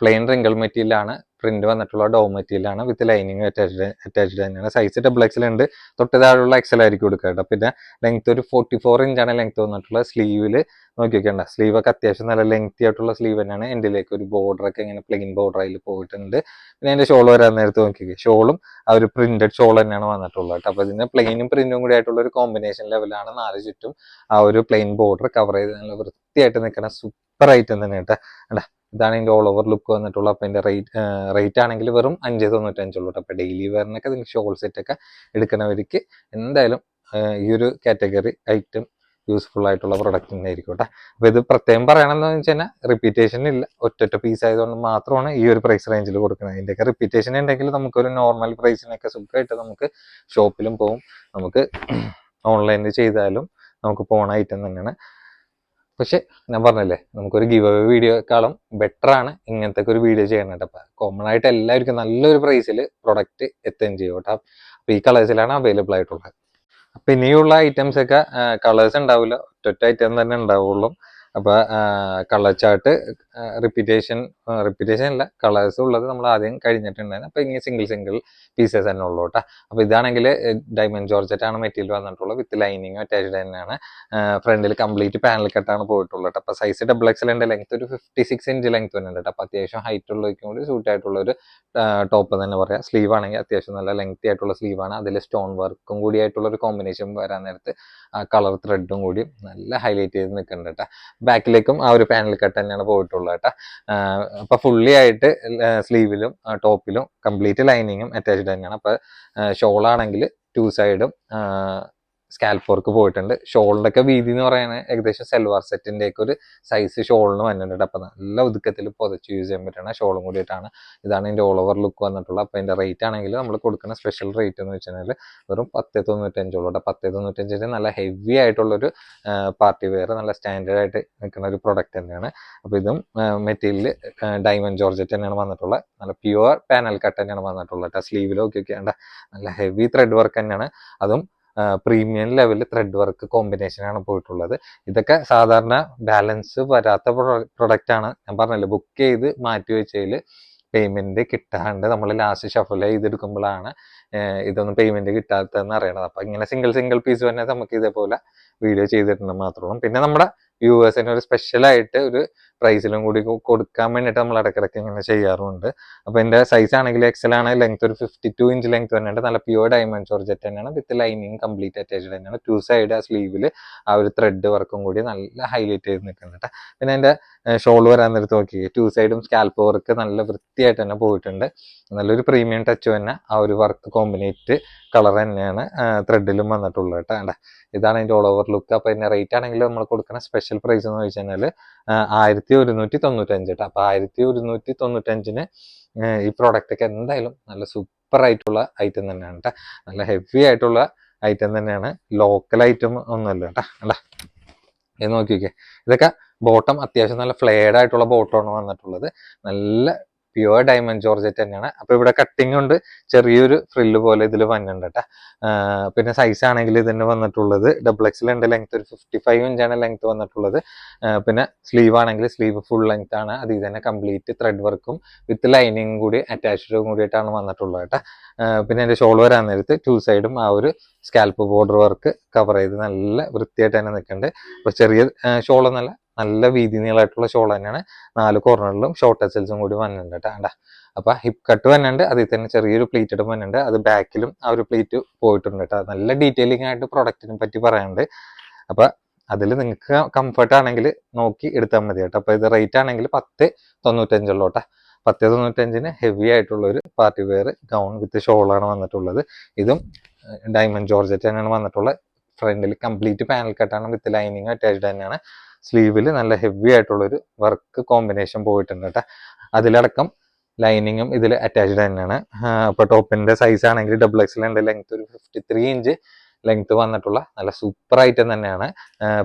പ്ലെയിൻ റിങ്കിൾ മെറ്റീരിയലാണ് പ്രിന്റ് വന്നിട്ടുള്ള ഡോ മെറ്റീരിയലാണ് വിത്ത് ലൈനിങ് അറ്റാച്ച്ഡ് അറ്റാച്ച്ഡ് തന്നെയാണ്. സൈസ് ഡബിൾ എക്സൽ ഉണ്ട്. തൊട്ട് താഴെയുള്ള എക്സൽ ആയിരിക്കും കൊടുക്കുക കേട്ടോ. പിന്നെ ലെങ്ത് ഒരു ഫോർട്ടി ഫോർ ഇഞ്ചാണ് ലെങ്ത് വന്നിട്ടുള്ള സ്ലീവിൽ നോക്കി വെക്കേണ്ട. സ്ലീവ് ഒക്കെ അത്യാവശ്യം നല്ല ലെങ്തി ആയിട്ടുള്ള സ്ലീവ് തന്നെയാണ്. എന്റെലേക്ക് ഒരു ബോർഡർ ഒക്കെ ഇങ്ങനെ പ്ലെയിൻ ബോർഡർ അതിൽ പോയിട്ടുണ്ട്. പിന്നെ അതിന്റെ ഷോൾ വരാൻ നേരത്ത് നോക്കി ഷോളും ആ ഒരു പ്രിന്റഡ് ഷോൾ തന്നെയാണ് വന്നിട്ടുള്ളത് കേട്ടോ. അപ്പൊ ഇതിന് പ്ലെയിനും പ്രിന്റും കൂടി ആയിട്ടുള്ള ഒരു കോമ്പിനേഷൻ ലെവലാണ് നാല് ചുറ്റും ആ ഒരു പ്ലെയിൻ ബോർഡർ കവർ ചെയ്ത് നല്ല വൃത്തിയായിട്ട് നിൽക്കുന്ന സൂപ്പർ ഐറ്റം തന്നെ കേട്ടോ. ഇതാണ് ഇതിന്റെ ഓൾ ഓവർ ലുക്ക് വന്നിട്ടുള്ളത് അപ്പൊ ഇതിന്റെ റേറ്റ് റേറ്റ് ആണെങ്കിൽ വെറും അഞ്ച് തൊണ്ണൂറ്റഞ്ചുള്ളൂ കേട്ടോ അപ്പൊ ഡെയിലി വെയറിനൊക്കെ നിങ്ങൾ ഷോൾ സെറ്റ് ഒക്കെ എടുക്കുന്നവർക്ക് എന്തായാലും ഈ ഒരു കാറ്റഗറി ഐറ്റം യൂസ്ഫുൾ ആയിട്ടുള്ള പ്രൊഡക്റ്റ് തന്നെ ആയിരിക്കും കേട്ടോ അപ്പൊ ഇത് പ്രത്യേകം പറയണമെന്ന് വെച്ച് കഴിഞ്ഞാൽ റിപ്പീറ്റേഷൻ ഇല്ല. ഒറ്റൊറ്റ പീസ് ആയതുകൊണ്ട് മാത്രമാണ് ഈ ഒരു പ്രൈസ് റേഞ്ചിൽ കൊടുക്കുന്നത്. ഇതിന്റെയൊക്കെ റിപ്പീറ്റേഷൻ ഉണ്ടെങ്കിൽ നമുക്കൊരു നോർമൽ പ്രൈസിനൊക്കെ സുഖമായിട്ട് നമുക്ക് ഷോപ്പിലും പോകും നമുക്ക് ഓൺലൈനിൽ ചെയ്താലും നമുക്ക് പോണ ഐറ്റം തന്നെയാണ്. പക്ഷെ ഞാൻ പറഞ്ഞല്ലേ നമുക്കൊരു ഗിവ് അവേ വീഡിയോക്കാളും ബെറ്റർ ആണ് ഇങ്ങനത്തെ ഒരു വീഡിയോ ചെയ്യണത് അപ്പൊ കോമൺ ആയിട്ട് എല്ലാവർക്കും നല്ലൊരു പ്രൈസിൽ പ്രൊഡക്റ്റ് എത്തുകയും ചെയ്യും കേട്ടോ. ഈ കളേഴ്സിലാണ് അവൈലബിൾ ആയിട്ടുള്ളത്. അപ്പൊ ഇനിയുള്ള ഐറ്റംസ് ഒക്കെ കളേഴ്സ് ഉണ്ടാവില്ല. ഒറ്റ ഐറ്റം തന്നെ ഉണ്ടാവുള്ളൂ. അപ്പൊ കളർ ചാർട്ട് റിപ്പീറ്റേഷൻ റിപ്പീറ്റേഷൻ അല്ല കളേഴ്സ് ഉള്ളത് നമ്മൾ ആദ്യം കഴിഞ്ഞിട്ടുണ്ടായിരുന്നു. അപ്പം ഇങ്ങനെ സിംഗിൾ സിംഗിൾ പീസസ് തന്നെ ഉള്ളൂ കേട്ടോ. അപ്പോൾ ഇതാണെങ്കിൽ ഡയമണ്ട് ജോർജറ്റ് ആണ് മെറ്റീരിയൽ വന്നിട്ടുള്ളത് വിത്ത് ലൈനിങ് അറ്റാച്ച്ഡ് തന്നെയാണ്. ഫ്രണ്ടിൽ കംപ്ലീറ്റ് പാനൽ കട്ടാണ് പോയിട്ടുള്ളത് കേട്ടോ. അപ്പൊ സൈസ് ഡബിൾ എക്സൽ ഉണ്ട് ലെങ്ത് ഒരു ഫിഫ്റ്റി സിക്സ് ഇഞ്ച് ലെങ്ത് വരുന്നുണ്ട് കേട്ടോ. അപ്പോൾ അത്യാവശ്യം ഹൈറ്റ് ഉള്ളവർക്കും കൂടി സൂട്ട് ആയിട്ടുള്ള ഒരു ടോപ്പ് തന്നെ പറയാം. സ്ലീവ് ആണെങ്കിൽ അത്യാവശ്യം നല്ല ലെങ്തി ആയിട്ടുള്ള സ്ലീവാണ് അതിൽ സ്റ്റോൺ വർക്കും കൂടി ആയിട്ടുള്ള ഒരു കോമ്പിനേഷൻ വരാൻ നേരത്ത് കളർ ത്രെഡും കൂടി നല്ല ഹൈലൈറ്റ് ചെയ്ത് നിൽക്കുന്നുണ്ട് കേട്ടോ. ബാക്കിലേക്കും ആ ഒരു പാനൽ കട്ട് തന്നെയാണ് പോയിട്ടുള്ളത്. കേട്ടോ. അപ്പൊ ഫുള്ളി ആയിട്ട് സ്ലീവിലും ടോപ്പിലും കംപ്ലീറ്റ് ലൈനിങ്ങും അറ്റാച്ച്ഡ് തന്നെയാണ്. അപ്പൊ ഷോളാണെങ്കിൽ ടു സൈഡും സ്കാൽപ്പ് വർക്ക് പോയിട്ടുണ്ട്. ഷോളിന്റെ ഒക്കെ വീതി എന്ന് പറയുന്നത് ഏകദേശം സെൽവാർ സെറ്റിന്റെ ഒക്കെ ഒരു സൈസ് ഷോളിന് വന്നിട്ടുണ്ട്. അപ്പൊ നല്ല ഒതുക്കത്തിൽ പുതച്ച് യൂസ് ചെയ്യാൻ പറ്റണ ഷോളും കൂടിയിട്ടാണ്. ഇതാണ് ഇതിന്റെ ഓൾ ഓവർ ലുക്ക് വന്നിട്ടുള്ളത്. അപ്പൊ ഇതിന്റെ റേറ്റ് ആണെങ്കിൽ നമ്മൾ കൊടുക്കുന്ന സ്പെഷ്യൽ റേറ്റ് എന്ന് വെച്ചാൽ വെറും പത്ത് തൊണ്ണൂറ്റഞ്ചോളം പത്ത് തൊണ്ണൂറ്റഞ്ചിന്റെ നല്ല ഹെവി ആയിട്ടുള്ളൊരു പാർട്ടി വെയർ നല്ല സ്റ്റാൻഡേർഡ് ആയിട്ട് നിൽക്കുന്ന ഒരു പ്രൊഡക്റ്റ് തന്നെയാണ്. അപ്പോൾ ഇതും മെറ്റീരിയൽ ഡയമണ്ട് ജോർജറ്റ് തന്നെയാണ് വന്നിട്ടുള്ളത്. നല്ല പ്യുവർ പാനൽ കട്ട് തന്നെയാണ് വന്നിട്ടുള്ളത് കേട്ടോ. സ്ലീവിലൊക്കെ ഒക്കെ നല്ല ഹെവി ത്രെഡ് വർക്ക് തന്നെയാണ്. അതും പ്രീമിയം ലെവലിൽ ത്രെഡ് വർക്ക് കോമ്പിനേഷനാണ് പോയിട്ടുള്ളത്. ഇതൊക്കെ സാധാരണ ബാലൻസ് വരാത്ത പ്രൊഡക്റ്റ് ആണ്. ഞാൻ പറഞ്ഞല്ലോ ബുക്ക് ചെയ്ത് മാറ്റി വെച്ചതിൽ പേയ്മെന്റ് കിട്ടാണ്ട് നമ്മൾ ലാസ്റ്റ് ഷഫല ചെയ്തെടുക്കുമ്പോഴാണ് ഇതൊന്നും പേയ്മെന്റ് കിട്ടാത്തതെന്ന് അറിയണത്. അപ്പൊ ഇങ്ങനെ സിംഗിൾ സിംഗിൾ പീസ് തന്നെ നമുക്ക് ഇതേപോലെ വീഡിയോ ചെയ്തിട്ടുണ്ട് മാത്രമേ പിന്നെ നമ്മുടെ വ്യൂവേഴ്സിന് ഒരു സ്പെഷ്യലായിട്ട് ഒരു പ്രൈസിലും കൂടി കൊടുക്കാൻ വേണ്ടിയിട്ട് നമ്മൾ ഇടയ്ക്കിടയ്ക്ക് ഇങ്ങനെ ചെയ്യാറുണ്ട് അപ്പോൾ എന്റെ സൈസ് ആണെങ്കിൽ എക്സൽ ആണ് ലെങ്ത് ഒരു ഫിഫ്റ്റി ടു ഇഞ്ച് ലെങ്ത് തന്നെയുണ്ട്. നല്ല പ്യുവർ ഡയമണ്ട് ജോർജറ്റ് തന്നെയാണ് വിത്ത് ലൈനിങ് കംപ്ലീറ്റ് അറ്റാച്ച്ഡ് തന്നെയാണ്. ടു സൈഡ് ആ സ്ലീവിൽ ആ ഒരു ത്രെഡ് വർക്കും കൂടി നല്ല ഹൈലൈറ്റ് ചെയ്ത് നിൽക്കുന്നുണ്ട് പിന്നെ എന്റെ ഷോൾ വരാൻ നേരത്ത് നോക്കി. ടു സൈഡും സ്കാൽപ്പ് വർക്ക് നല്ല വൃത്തിയായിട്ട് തന്നെ പോയിട്ടുണ്ട്. നല്ലൊരു പ്രീമിയം ടച്ച് തന്നെ ആ ഒരു വർക്ക് കോമ്പിനേറ്റ് കളർ തന്നെയാണ് ത്രെഡിലും വന്നിട്ടുള്ളത് കേട്ടോ? ഇതാണ് അതിന്റെ ഓൾ ഓവർ ലുക്ക് അപ്പോൾ ഇതിന്റെ റേറ്റ് ആണെങ്കിൽ നമ്മൾ കൊടുക്കുന്ന സ്പെഷ്യൽ പ്രൈസ് എന്ന് വെച്ച് കഴിഞ്ഞാൽ ആയിരത്തി ഒരുന്നൂറ്റി തൊണ്ണൂറ്റഞ്ച് കേട്ടോ അപ്പോൾ ആയിരത്തി ഒരുന്നൂറ്റി തൊണ്ണൂറ്റഞ്ചിന് ഈ പ്രോഡക്റ്റ് ഒക്കെ എന്തായാലും നല്ല സൂപ്പർ ആയിട്ടുള്ള ഐറ്റം തന്നെയാണ് കേട്ടോ നല്ല ഹെവി ആയിട്ടുള്ള ഐറ്റം തന്നെയാണ്. ലോക്കൽ ഐറ്റം ഒന്നുമല്ല കേട്ടോ അല്ല ഇത് നോക്കിക്കേ. ഇതൊക്കെ ബോട്ടം അത്യാവശ്യം നല്ല ഫ്ലേഡ് ആയിട്ടുള്ള ബോട്ടമാണ് വന്നിട്ടുള്ളത്. നല്ല പ്യുവർ ഡയമണ്ട് ജോർജറ്റ് തന്നെയാണ്. അപ്പൊ ഇവിടെ കട്ടിംഗ് ഉണ്ട്. ചെറിയൊരു ഫ്രില്ല് പോലെ ഇതിൽ വന്നിട്ടുണ്ട് കേട്ടോ പിന്നെ സൈസ് ആണെങ്കിൽ ഇതിന് വന്നിട്ടുള്ളത്. ഡബിൾ എക്സിൽ ഉണ്ട്. ലെങ്ത് ഒരു ഫിഫ്റ്റി ഫൈവ് ഇഞ്ചാണ് ലെങ്ത് വന്നിട്ടുള്ളത്. പിന്നെ സ്ലീവ് ആണെങ്കിൽ സ്ലീവ് ഫുൾ ലെങ്ത് ആണ്. അതിൽ തന്നെ കംപ്ലീറ്റ് ത്രെഡ് വർക്കും വിത്ത് ലൈനിങ്ങും കൂടി അറ്റാച്ച്ഡും കൂടിയിട്ടാണ് വന്നിട്ടുള്ളത് കേട്ടോ പിന്നെ എന്റെ ഷോൾ വരാൻ നേരത്ത് ടു സൈഡും ആ ഒരു സ്കാൽപ്പ് ബോർഡർ വർക്ക് കവർ ചെയ്ത് നല്ല വൃത്തിയായിട്ട് തന്നെ നിൽക്കുന്നുണ്ട് അപ്പോൾ ചെറിയ ഷോൾ എന്നല്ല നല്ല വീതി നീളമായിട്ടുള്ള ഷോൾ തന്നെയാണ്. നാല് കോർണറിലും ഷോർട്ട് എസൽസും കൂടി വന്നിട്ടുണ്ട് കേട്ടോ അപ്പൊ ഹിപ്പ് കട്ട് വന്നിട്ടുണ്ട്. അതിൽ തന്നെ ചെറിയൊരു പ്ലീറ്റഡ് വന്നിട്ടുണ്ട്. അത് ബാക്കിലും ആ ഒരു പ്ലേറ്റ് പോയിട്ടുണ്ട് കേട്ടോ നല്ല ഡീറ്റെയിലിംഗ് ആയിട്ട് പ്രൊഡക്റ്റിനെ പറ്റി പറയാനുണ്ട്. അപ്പൊ അതിൽ നിങ്ങൾക്ക് കംഫർട്ട് ആണെങ്കിൽ നോക്കി എടുത്താൽ മതി കേട്ടോ അപ്പൊ ഇത് റേറ്റ് ആണെങ്കിൽ പത്ത് തൊണ്ണൂറ്റഞ്ചുള്ളൂ പത്ത് തൊണ്ണൂറ്റഞ്ചിന് ഹെവി ആയിട്ടുള്ള ഒരു പാർട്ടി വെയർ ഗൗൺ വിത്ത് ഷോളാണ് വന്നിട്ടുള്ളത്. ഇതും ഡയമണ്ട് ജോർജറ്റ് തന്നെയാണ് വന്നിട്ടുള്ളത്. ഫ്രണ്ടിൽ കംപ്ലീറ്റ് പാനൽ കട്ടാണ് വിത്ത് ലൈനിങ് അറ്റാച്ച്ഡ് തന്നെയാണ്. സ്ലീവിൽ നല്ല ഹെവി ആയിട്ടുള്ളൊരു വർക്ക് കോമ്പിനേഷൻ പോയിട്ടുണ്ട് കേട്ടോ അതിലടക്കം ലൈനിങ്ങും ഇതിൽ അറ്റാച്ച്ഡ് തന്നെയാണ്. അപ്പോൾ ടോപ്പിന്റെ സൈസ് ആണെങ്കിൽ ഡബിൾ എക്സിലുണ്ട് ലെങ്ത് ഒരു ഫിഫ്റ്റി ത്രീ ഇഞ്ച് ലെങ്ത് വന്നിട്ടുള്ള നല്ല സൂപ്പർ ഐറ്റം തന്നെയാണ്.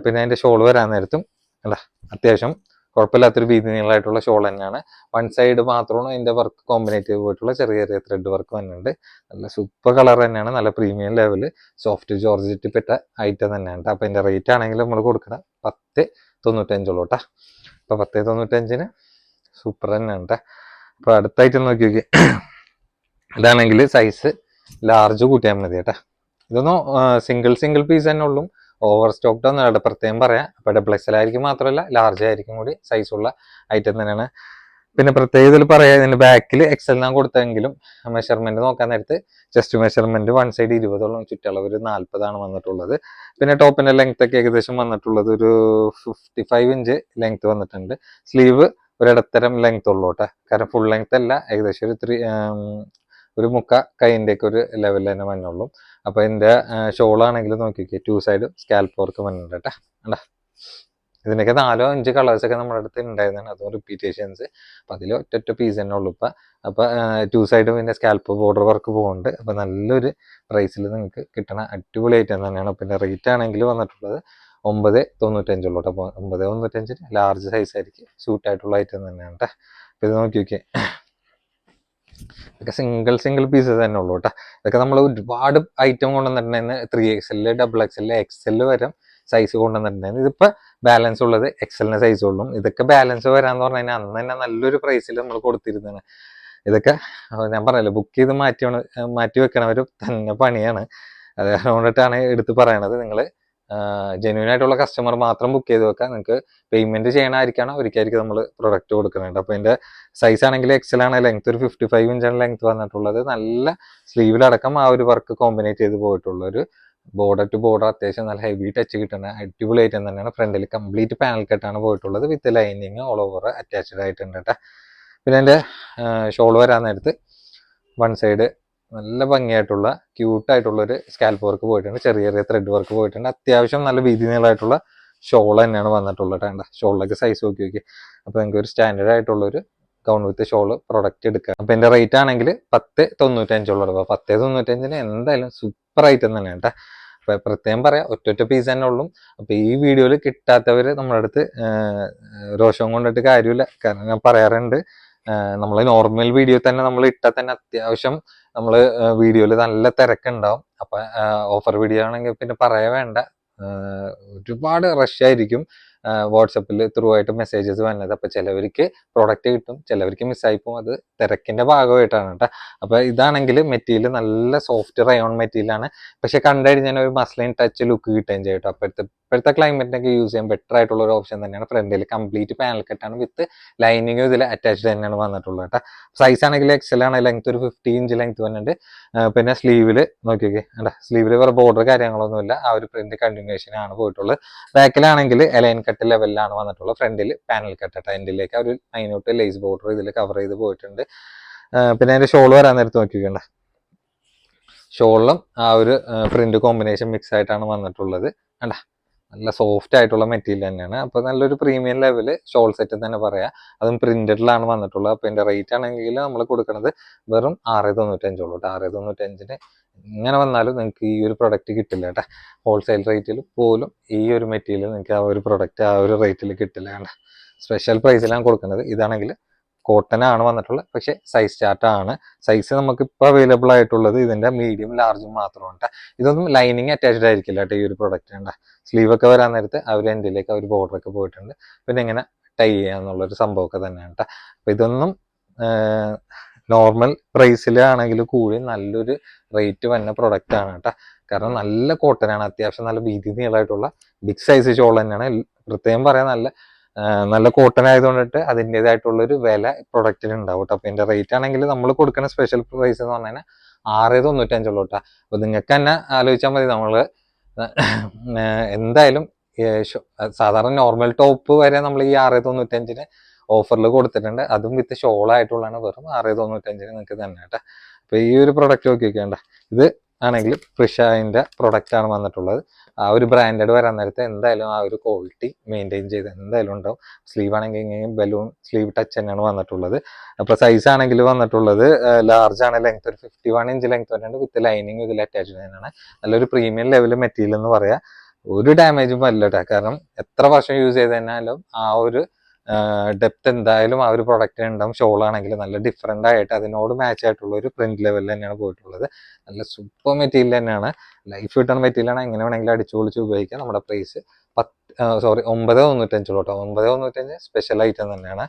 പിന്നെ അതിന്റെ ഷോൾ വരാൻ നേരത്തും അല്ല അത്യാവശ്യം കുഴപ്പമില്ലാത്തൊരു വീതി നീളമായിട്ടുള്ള ഷോൾ തന്നെയാണ്. വൺ സൈഡ് മാത്രമാണ് അതിന്റെ വർക്ക് കോമ്പിനേറ്റ് ചെയ്ത് പോയിട്ടുള്ള ചെറിയ ചെറിയ ത്രെഡ് വർക്ക് വന്നിട്ടുണ്ട്. നല്ല സൂപ്പർ കളർ തന്നെയാണ് നല്ല പ്രീമിയം ലെവൽ സോഫ്റ്റ് ജോർജറ്റ് പെട്ട ഐറ്റം തന്നെയാണ്. അപ്പൊ അതിന്റെ റേറ്റ് ആണെങ്കിൽ നമ്മൾ കൊടുക്കണം പത്ത് തൊണ്ണൂറ്റഞ്ചുള്ളൂ കേട്ടോ അപ്പൊ പത്ത് തൊണ്ണൂറ്റഞ്ചിന് സൂപ്പർ തന്നെയാണ് കേട്ടോ അപ്പോൾ അടുത്തായിട്ട് നോക്കി നോക്കി. ഇതാണെങ്കിൽ സൈസ് ലാർജ് കൂട്ടിയാൽ മതി കേട്ടോ ഇതൊന്നും സിംഗിൾ സിംഗിൾ പീസ് തന്നെ ഉള്ളൂ. ഓവർ സ്റ്റോക്ഡ് ഒന്നും പ്രത്യേകം പറയാം. അപ്പോൾ ഡബിൾ എക്സൽ ആയിരിക്കും മാത്രമല്ല ലാർജ് ആയിരിക്കും കൂടി സൈസ് ഉള്ള ഐറ്റം തന്നെയാണ്. പിന്നെ പ്രത്യേക ഇതിൽ പറയാം ഇതിന്റെ ബാക്കിൽ ഞാൻ കൊടുത്തെങ്കിലും മെഷർമെന്റ് നോക്കാൻ നേരത്ത് ചെസ്റ്റ് മെഷർമെന്റ് വൺ സൈഡ് ഇരുപതോളം ചുറ്റളവ് ഒരു നാൽപ്പതാണ് വന്നിട്ടുള്ളത്. പിന്നെ ടോപ്പിന്റെ ലെങ്ത് ഒക്കെ ഏകദേശം വന്നിട്ടുള്ളത് ഒരു ഫിഫ്റ്റി ഫൈവ് ഇഞ്ച് ലെങ്ത് വന്നിട്ടുണ്ട്. സ്ലീവ് ഒരിടത്തരം ലെങ്ത് ഉള്ളൂ കേട്ടോ. കാരണം ഫുൾ ലെങ്ത് അല്ല ഏകദേശം ഒരു ത്രീ ഒരു മുക്ക കൈന്റെ ഒക്കെ ഒരു ലെവലിൽ തന്നെ മഞ്ഞുള്ളൂ അപ്പൊ ഇതിന്റെ ഷോൾ ആണെങ്കിൽ നോക്കിക്കേ ടു സൈഡ് സ്കാൽപ്പ് വർക്ക് വന്നിട്ടുണ്ട് കേട്ടോ. ഇതിനൊക്കെ നാലോ അഞ്ച് കളേഴ്സ് ഒക്കെ നമ്മുടെ അടുത്ത് ഉണ്ടായിരുന്നാണ് അതും റിപ്പീറ്റേഷൻസ് അപ്പൊ അതിൽ ഒറ്റ പീസ് തന്നെ ഉള്ളൂ. ഇപ്പൊ അപ്പൊ ടു സൈഡും പിന്നെ സ്കാൽപ്പ് ബോർഡർ വർക്ക് പോകുന്നുണ്ട് അപ്പൊ നല്ലൊരു പ്രൈസിൽ നിങ്ങൾക്ക് കിട്ടണ അടിപൊളി ഐറ്റം തന്നെയാണ്. പിന്നെ റേറ്റ് ആണെങ്കിൽ വന്നിട്ടുള്ളത് ഒമ്പത് തൊണ്ണൂറ്റഞ്ചുള്ളൂ അപ്പോൾ ഒമ്പത് തൊണ്ണൂറ്റഞ്ചിന് ലാർജ് സൈസ് ആയിരിക്കും സൂട്ട് ആയിട്ടുള്ള ഐറ്റം തന്നെയാണ് കേട്ടോ അപ്പൊ ഇത് നോക്കി നോക്കിയേ. ഇതൊക്കെ സിംഗിൾ സിംഗിൾ പീസസ് തന്നെ ഉള്ളൂ കേട്ടോ ഇതൊക്കെ നമ്മൾ ഒരുപാട് item കൊണ്ടുവന്നിട്ടുണ്ടായിരുന്നു three X L double X L X L വരെ സൈസ് കൊണ്ടുവന്നിട്ടുണ്ടായിരുന്നു. ഇതിപ്പോ ബാലൻസ് ഉള്ളത് എക്സലിന് സൈസ് ഉള്ളൂ. ഇതൊക്കെ ബാലൻസ് വരാന്ന് പറഞ്ഞു കഴിഞ്ഞാൽ അന്ന് തന്നെ നല്ലൊരു പ്രൈസിൽ നമ്മൾ കൊടുത്തിരുന്നതാണ്. ഇതൊക്കെ ഞാൻ പറഞ്ഞല്ലോ ബുക്ക് ചെയ്ത് മാറ്റി മാറ്റി വെക്കണവർ തന്നെ പണിയാണ്. അത് അതുകൊണ്ടിട്ടാണ് എടുത്ത് പറയണത്. നിങ്ങൾ ജെന്യൂൻ ആയിട്ടുള്ള കസ്റ്റമർ മാത്രം ബുക്ക് ചെയ്ത് വെക്കാം. നിങ്ങൾക്ക് പേയ്മെന്റ് ചെയ്യണമായിരിക്കണം ഒരിക്കലായിരിക്കും നമ്മൾ പ്രൊഡക്റ്റ് കൊടുക്കുന്നുണ്ട് അപ്പോൾ ഇതിന്റെ സൈസ് ആണെങ്കിൽ എക്സൽ ആണ് ലെങ്ത് ഒരു ഫിഫ്റ്റി ഫൈവ് ഇഞ്ചാണ് ലെങ്ത് വന്നിട്ടുള്ളത്. നല്ല സ്ലീവിലടക്കം ആ ഒരു വർക്ക് കോമ്പിനേറ്റ് ചെയ്ത് പോയിട്ടുള്ള ഒരു ബോർഡർ ടു ബോർഡർ അത്യാവശ്യം നല്ല ഹെവി ടച്ച് കിട്ടുന്ന അടിപൊളി ഐറ്റം തന്നെയാണ്. ഫ്രണ്ടിൽ കംപ്ലീറ്റ് പാനൽ കെട്ടാണ് പോയിട്ടുള്ളത് with lining all over attached ആയിട്ടുണ്ട് കേട്ടോ പിന്നെ എന്റെ ഷോൾ വരാൻ നേരത്ത് വൺ സൈഡ് നല്ല ഭംഗിയായിട്ടുള്ള ക്യൂട്ടായിട്ടുള്ളൊരു സ്കാൽപ്പ് വർക്ക് പോയിട്ടുണ്ട്. ചെറിയ ചെറിയ ത്രെഡ് വർക്ക് പോയിട്ടുണ്ട്. അത്യാവശ്യം നല്ല വീതി നീളമായിട്ടുള്ള ഷോൾ തന്നെയാണ് വന്നിട്ടുള്ളത് കേട്ടോ ഷോളിലൊക്കെ സൈസ് നോക്കി നോക്കി. അപ്പോൾ നിങ്ങൾക്ക് ഒരു സ്റ്റാൻഡേർഡ് ആയിട്ടുള്ളൊരു ഗൗൺ വിത്ത് ഷോൾ പ്രൊഡക്റ്റ് എടുക്കുക അപ്പോൾ എന്റെ റേറ്റ് ആണെങ്കിൽ പത്ത് തൊണ്ണൂറ്റഞ്ചുള്ളത് അപ്പോൾ പത്ത് തൊണ്ണൂറ്റഞ്ചിന് എന്തായാലും സൂപ്പർ ഐറ്റം തന്നെ കേട്ടോ പ്രത്യേകം പറയാം ഒറ്റൊറ്റ പീസ് തന്നെ ഉള്ളൂ. അപ്പൊ ഈ വീഡിയോയിൽ കിട്ടാത്തവര് നമ്മുടെ അടുത്ത് രോഷം കൊണ്ടിട്ട് കാര്യമില്ല. കാരണം ഞാൻ പറയാറുണ്ട് നമ്മൾ നോർമൽ വീഡിയോ തന്നെ നമ്മൾ ഇട്ടാൽ തന്നെ അത്യാവശ്യം നമ്മൾ വീഡിയോയിൽ നല്ല തിരക്കുണ്ടാവും. അപ്പൊ ഓഫർ വീഡിയോ ആണെങ്കിൽ പിന്നെ പറയാ വേണ്ട. ഒരുപാട് റഷ് ആയിരിക്കും. വാട്സപ്പിൽ ത്രൂ ആയിട്ട് മെസ്സേജസ് വന്നത്. അപ്പോൾ ചിലവർക്ക് പ്രോഡക്റ്റ് കിട്ടും ചിലവർക്ക് മിസ്സായി പോകും. അത് തിരക്കിന്റെ ഭാഗമായിട്ടാണ് കേട്ടോ. അപ്പോൾ ഇതാണെങ്കിൽ മെറ്റീരിയൽ നല്ല സോഫ്റ്റ് റയോൺ മെറ്റീരിയൽ ആണ്. പക്ഷേ കണ്ടു കഴിഞ്ഞാൽ ഒരു മസ്ലിൻ ടച്ച് ലുക്ക് കിട്ടുകയും ചെയ്യും കേട്ടോ. അപ്പോഴത്തെ ഇപ്പോഴത്തെ ക്ലൈമറ്റിനൊക്കെ യൂസ് ചെയ്യാൻ ബെറ്റർ ആയിട്ടുള്ള ഒരു ഓപ്ഷൻ തന്നെയാണ്. ഫ്രണ്ടിൽ കംപ്ലീറ്റ് പാനൽ കെട്ടാണ് വിത്ത് ലൈനിങ്ങും ഇതിൽ അറ്റാച്ച്ഡ് തന്നെയാണ് വന്നിട്ടുള്ളത് കേട്ടോ. സൈസ് ആണെങ്കിൽ എക്സൽ ആണ്. ലെങ്ത് ഒരു ഫിഫ്റ്റി ഇഞ്ച് ലെങ്ത് വന്നിട്ടുണ്ട്. പിന്നെ സ്ലീവിൽ നോക്കിയൊക്കെ അല്ല സ്ലീവിൽ വേറെ ബോർഡർ കാര്യങ്ങളൊന്നുമില്ല. ആ ഒരു പ്രിന്റ് കണ്ടിന്യൂഷൻ ആണ് പോയിട്ടുള്ളത്. ബാക്കിലാണെങ്കിൽ എലൈൻ കട്ട് ലെവലിലാണ് വന്നിട്ടുള്ളത്. ഫ്രണ്ടിൽ പാനൽ കട്ട് എൻഡിലേക്ക് അവർ ഒരു മൈന്യൂട്ട് ലേസ് ബോർഡർ ഇതിൽ കവർ ചെയ്ത് പോയിട്ടുണ്ട്. പിന്നെ അതിന്റെ ഷോൾ വരാൻ നേരത്ത് നോക്കിക്കണ്ട. ഷോളിലും ആ ഒരു പ്രിന്റ് കോമ്പിനേഷൻ മിക്സ് ആയിട്ടാണ് വന്നിട്ടുള്ളത്. കണ്ട? നല്ല സോഫ്റ്റ് ആയിട്ടുള്ള മെറ്റീരിയൽ തന്നെയാണ്. അപ്പോൾ നല്ലൊരു പ്രീമിയം ലെവൽ ഷോൾ സെറ്റ് തന്നെ പറയാം. അതും പ്രിന്റഡിലാണ് വന്നിട്ടുള്ളത്. അപ്പോൾ ഇതിന്റെ റേറ്റ് ആണെങ്കിൽ നമ്മൾ കൊടുക്കുന്നത് വെറും ആറ് തൊണ്ണൂറ്റഞ്ചുള്ളൂ കേട്ടോ ആറ് തൊണ്ണൂറ്റഞ്ചിന് ഇങ്ങനെ വന്നാലും നിങ്ങൾക്ക് ഈ ഒരു പ്രൊഡക്റ്റ് കിട്ടില്ല കേട്ടോ. ഹോൾസെയിൽ റേറ്റിൽ പോലും ഈ ഒരു മെറ്റീരിയൽ നിങ്ങൾക്ക് ആ ഒരു പ്രൊഡക്റ്റ് ആ ഒരു റേറ്റിൽ കിട്ടില്ല കേട്ടോ. സ്പെഷ്യൽ പ്രൈസിലാണ് കൊടുക്കുന്നത്. ഇതാണെങ്കിൽ കോട്ടൺ ആണ് വന്നിട്ടുള്ളത്. പക്ഷേ സൈസ് ചാർട്ടാണ് സൈസ് നമുക്ക് ഇപ്പോൾ അവൈലബിൾ ആയിട്ടുള്ളത് ഇതിന്റെ മീഡിയം ലാർജും മാത്രമാണ് ഇതൊന്നും ലൈനിങ് അറ്റാച്ച്ഡ് ആയിരിക്കില്ല കേട്ടോ ഈ ഒരു പ്രൊഡക്റ്റ് ഉണ്ട് സ്ലീവ് ഒക്കെ വരാൻ നേരത്ത് അവർ എൻഡിലേക്ക് അവർ ഒക്കെ പോയിട്ടുണ്ട്. പിന്നെ ഇങ്ങനെ ടൈ ചെയ്യാന്നുള്ളൊരു സംഭവമൊക്കെ തന്നെയാണ് കേട്ടോ. അപ്പോൾ ഇതൊന്നും നോർമൽ പ്രൈസിലാണെങ്കിൽ കൂടി നല്ലൊരു റേറ്റ് വന്ന പ്രൊഡക്റ്റ് ആണ് കേട്ടോ. കാരണം നല്ല കോട്ടനാണ് അത്യാവശ്യം നല്ല വീതി നീളമായിട്ടുള്ള ബിഗ് സൈസ് ഷോൾ തന്നെയാണ്. പ്രത്യേകം പറയാൻ നല്ല നല്ല കോട്ടൺ ആയതുകൊണ്ടിട്ട് അതിന്റെതായിട്ടുള്ള ഒരു വില പ്രൊഡക്റ്റിൽ ഉണ്ടാവും കേട്ടോ. അപ്പൊ റേറ്റ് ആണെങ്കിൽ നമ്മൾ കൊടുക്കുന്ന സ്പെഷ്യൽ പ്രൈസ് എന്ന് പറഞ്ഞാൽ ആറ് തൊണ്ണൂറ്റഞ്ചുള്ളൂ കേട്ടോ. അപ്പൊ നിങ്ങൾക്ക് തന്നെ ആലോചിച്ചാൽ മതി. നമ്മൾ എന്തായാലും സാധാരണ നോർമൽ ടോപ്പ് വരെ നമ്മൾ ഈ ആറ് തൊണ്ണൂറ്റഞ്ചിന് ഓഫറിൽ കൊടുത്തിട്ടുണ്ട്. അതും വിത്ത് ഷോൾ ആയിട്ടുള്ളതാണ്. വെറും ആറ് തൊണ്ണൂറ്റഞ്ചിന് നിങ്ങൾക്ക് തന്നെ കേട്ടോ. അപ്പൊ ഈ ഒരു പ്രൊഡക്റ്റ് നോക്കി വെക്കേണ്ട ഇത് ആണെങ്കിൽ പ്രിഷായിന്റെ പ്രൊഡക്റ്റ് ആണ് വന്നിട്ടുള്ളത്. ആ ഒരു ബ്രാൻഡഡ് വരാൻ നേരത്തെ എന്തായാലും ആ ഒരു ക്വാളിറ്റി മെയിന്റെയിൻ ചെയ്ത് എന്തായാലും ഉണ്ടാവും. സ്ലീവ് ആണെങ്കിൽ ഇങ്ങനെ ബലൂൺ സ്ലീവ് ടച്ച് തന്നെയാണ് വന്നിട്ടുള്ളത്. അപ്പൊ സൈസ് ആണെങ്കിൽ വന്നിട്ടുള്ളത് ലാർജ് ആണ് ലെങ്ത് ഒരു ഫിഫ്റ്റി വൺ ഇഞ്ച് ലെങ്ത് വരുന്നുണ്ട് വിത്ത് ലൈനിങ് ഇതിൽ അറ്റാച്ച് തന്നെയാണ്. നല്ലൊരു പ്രീമിയം ലെവൽ മെറ്റീരിയൽ എന്ന് പറയാം. ഒരു ഡാമേജും വരില്ല കേട്ടോ കാരണം എത്ര വർഷം യൂസ് ചെയ്ത് ആ ഒരു ഡെപ്ത് എന്തായാലും ആ ഒരു പ്രൊഡക്റ്റിന് ഉണ്ടാവും. ഷോൾ ആണെങ്കിൽ നല്ല ഡിഫറെന്റ് ആയിട്ട് അതിനോട് മാച്ച് ആയിട്ടുള്ള ഒരു പ്രിന്റ് ലെവലിൽ തന്നെയാണ് പോയിട്ടുള്ളത്. നല്ല സൂപ്പർ മെറ്റീരിയൽ തന്നെയാണ്. ലൈഫ് കിട്ടുന്ന മെറ്റീരിയലാണ് എങ്ങനെ വേണമെങ്കിലും അടിച്ചു പൊളിച്ച് ഉപയോഗിക്കാം. നമ്മുടെ പ്രൈസ് പത്ത് സോറി ഒമ്പത് തൊണ്ണൂറ്റഞ്ച് കേട്ടോ. ഒമ്പത് തൊണ്ണൂറ്റഞ്ച് സ്പെഷ്യൽ ഐറ്റം തന്നെയാണ്.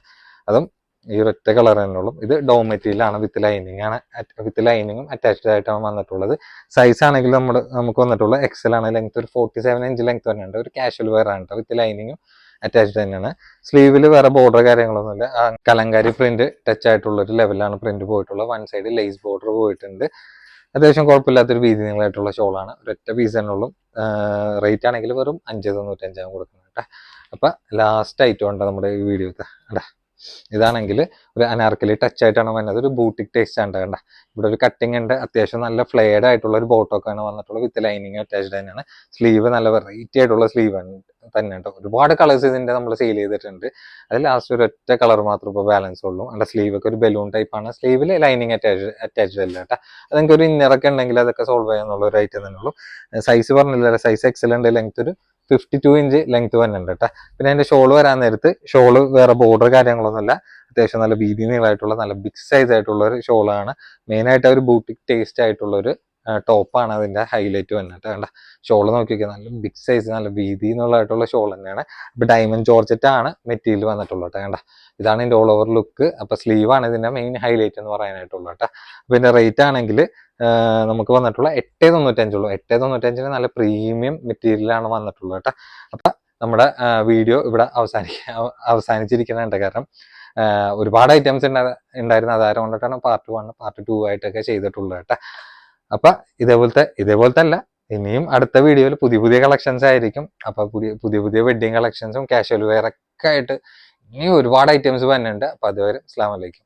അതും ഈ ഒറ്റ കളർ തന്നെയുള്ളൂ ഇത് ഡോ മെറ്റീരിയൽ ആണ്. വിത്ത് ലൈനിങ് ആണ്. വിത്ത് ലൈനിങ്ങും അറ്റാച്ച്ഡ് ആയിട്ടാണ് വന്നിട്ടുള്ളത്. സൈസ് ആണെങ്കിൽ നമ്മൾ നമുക്ക് വന്നിട്ടുള്ളത് എക്സൽ ആണ് ലെങ്ത് ഒരു ഫോർട്ടി സെവൻ ഇഞ്ച് ലെങ്ത് തന്നെയുണ്ട്. ഒരു കാഷ്വൽ വെയർ ആണ് വിത്ത് ലൈനിങ്ങും അറ്റാച്ച്ഡ് തന്നെയാണ്. സ്ലീവിൽ വേറെ ബോർഡർ കാര്യങ്ങളൊന്നുമില്ല. കലങ്കാരി പ്രിന്റ് ടച്ച് ആയിട്ടുള്ള ഒരു ലെവലാണ് പ്രിന്റ് പോയിട്ടുള്ളത്. വൺ സൈഡ് ലേസ് ബോർഡർ പോയിട്ടുണ്ട്. അത്യാവശ്യം കുഴപ്പമില്ലാത്തൊരു വീതി നീളമായിട്ടുള്ള ഷോളാണ് ഒരൊറ്റ പീസ് തന്നെ ഉള്ളൂ. റേറ്റ് ആണെങ്കിൽ വെറും അഞ്ച് തൊണ്ണൂറ്റഞ്ചാണ് കൊടുക്കുന്നത് കേട്ടോ. അപ്പം ലാസ്റ്റ് ഐറ്റം ഉണ്ട് നമ്മുടെ ഈ വീഡിയോത്തെ കേട്ടാ ഇതാണെങ്കിൽ ഒരു അനാർക്കലി ടച്ച് ആയിട്ടാണ് വന്നത്. ഒരു ബൂട്ടിക് ടേസ്റ്റ് ആണ് കണ്ട ഇവിടെ ഒരു കട്ടിങ് ഉണ്ട്. അത്യാവശ്യം നല്ല ഫ്ലെയർഡ് ആയിട്ടുള്ള ഒരു ബോട്ടൊക്കെയാണ് വന്നിട്ടുള്ളത്. വിത്ത് ലൈനിങ് അറ്റാച്ച്ഡ് തന്നെയാണ്. സ്ലീവ് നല്ല വെറൈറ്റി ആയിട്ടുള്ള സ്ലീവ് തന്നെ കേട്ടോ. ഒരുപാട് കളേഴ്സ് ഇതിന്റെ നമ്മൾ സെയിൽ ചെയ്തിട്ടുണ്ട്. അത് ലാസ്റ്റ് ഒരു ഒറ്റ കളർ മാത്രം ഇപ്പോൾ ബാലൻസ് ഉള്ളൂ. അതിന്റെ സ്ലീവ് ഒക്കെ ഒരു ബലൂൺ ടൈപ്പ് ആണ്. സ്ലീവിൽ ലൈനിങ് അറ്റാച്ച് അറ്റാച്ച്ഡ് അല്ല കേട്ടോ. അതെങ്കിൽ ഒരു ഇന്നറൊക്കെ ഉണ്ടെങ്കിൽ അതൊക്കെ സോൾവ് ചെയ്യാന്നുള്ള ഒരു ഐറ്റം തന്നെ ഉള്ളൂ. സൈസ് പറഞ്ഞില്ല. സൈസ് എക്സലന്റ് ലെങ്ത് ഒരു ഫിഫ്റ്റി ടു ഇഞ്ച് ലെങ്ത് വരുന്നുണ്ട് കേട്ടോ പിന്നെ അതിന്റെ ഷോൾ വരാൻ നേരത്ത് ഷോൾ വേറെ ബോർഡർ കാര്യങ്ങളൊന്നുമല്ല. അത്യാവശ്യം നല്ല വീതി നീളമായിട്ടുള്ള നല്ല ബിഗ് സൈസ് ആയിട്ടുള്ള ഒരു ഷോളാണ് മെയിൻ ആയിട്ട് ഒരു ബൂട്ടിക് ടേസ്റ്റ് ആയിട്ടുള്ള ഒരു ടോപ്പാണ് അതിന്റെ ഹൈലൈറ്റ് വന്നിട്ട് കണ്ട? ഷോൾ നോക്കിയൊക്കെ നല്ല ബിഗ് സൈസ് നല്ല വീതി എന്നുള്ളതായിട്ടുള്ള ഷോൾ തന്നെയാണ്. അപ്പൊ ഡയമണ്ട് ജോർജറ്റ് ആണ് മെറ്റീരിയൽ വന്നിട്ടുള്ളത് കണ്ട? ഇതാണ് ഇതിന്റെ ഓൾ ഓവർ ലുക്ക് അപ്പൊ സ്ലീവാണ് ഇതിന്റെ മെയിൻ ഹൈലൈറ്റ് എന്ന് പറയാനായിട്ടുള്ളത് കേട്ടോ അപ്പൊ ഇതിന്റെ റേറ്റ് ആണെങ്കിൽ നമുക്ക് വന്നിട്ടുള്ള എട്ട് തൊണ്ണൂറ്റഞ്ചുള്ളൂ. എട്ട് തൊണ്ണൂറ്റഞ്ചിന് നല്ല പ്രീമിയം മെറ്റീരിയലാണ് വന്നിട്ടുള്ളത് കേട്ടോ. അപ്പൊ നമ്മുടെ വീഡിയോ ഇവിടെ അവസാനി അവസാനിച്ചിരിക്കുന്നുണ്ട്. കാരണം ഒരുപാട് ഐറ്റംസ് ഉണ്ടായിരുന്ന അതാരം കൊണ്ടിട്ടാണ് പാർട്ട് വൺ പാർട്ട് ടു ആയിട്ടൊക്കെ ചെയ്തിട്ടുള്ളത് കേട്ടോ. അപ്പൊ ഇതേപോലത്തെ ഇതേപോലത്തെ അല്ല ഇനിയും അടുത്ത വീഡിയോയിൽ പുതിയ പുതിയ കളക്ഷൻസ് ആയിരിക്കും. അപ്പൊ പുതിയ പുതിയ പുതിയ വെഡിങ് കളക്ഷൻസും കാഷ്വൽ വെയർ ഒക്കെ ആയിട്ട് ഇനിയും ഒരുപാട് ഐറ്റംസ് വന്നിട്ടുണ്ട്. അപ്പൊ അതുവരെ അസ്ലാം വലൈക്കും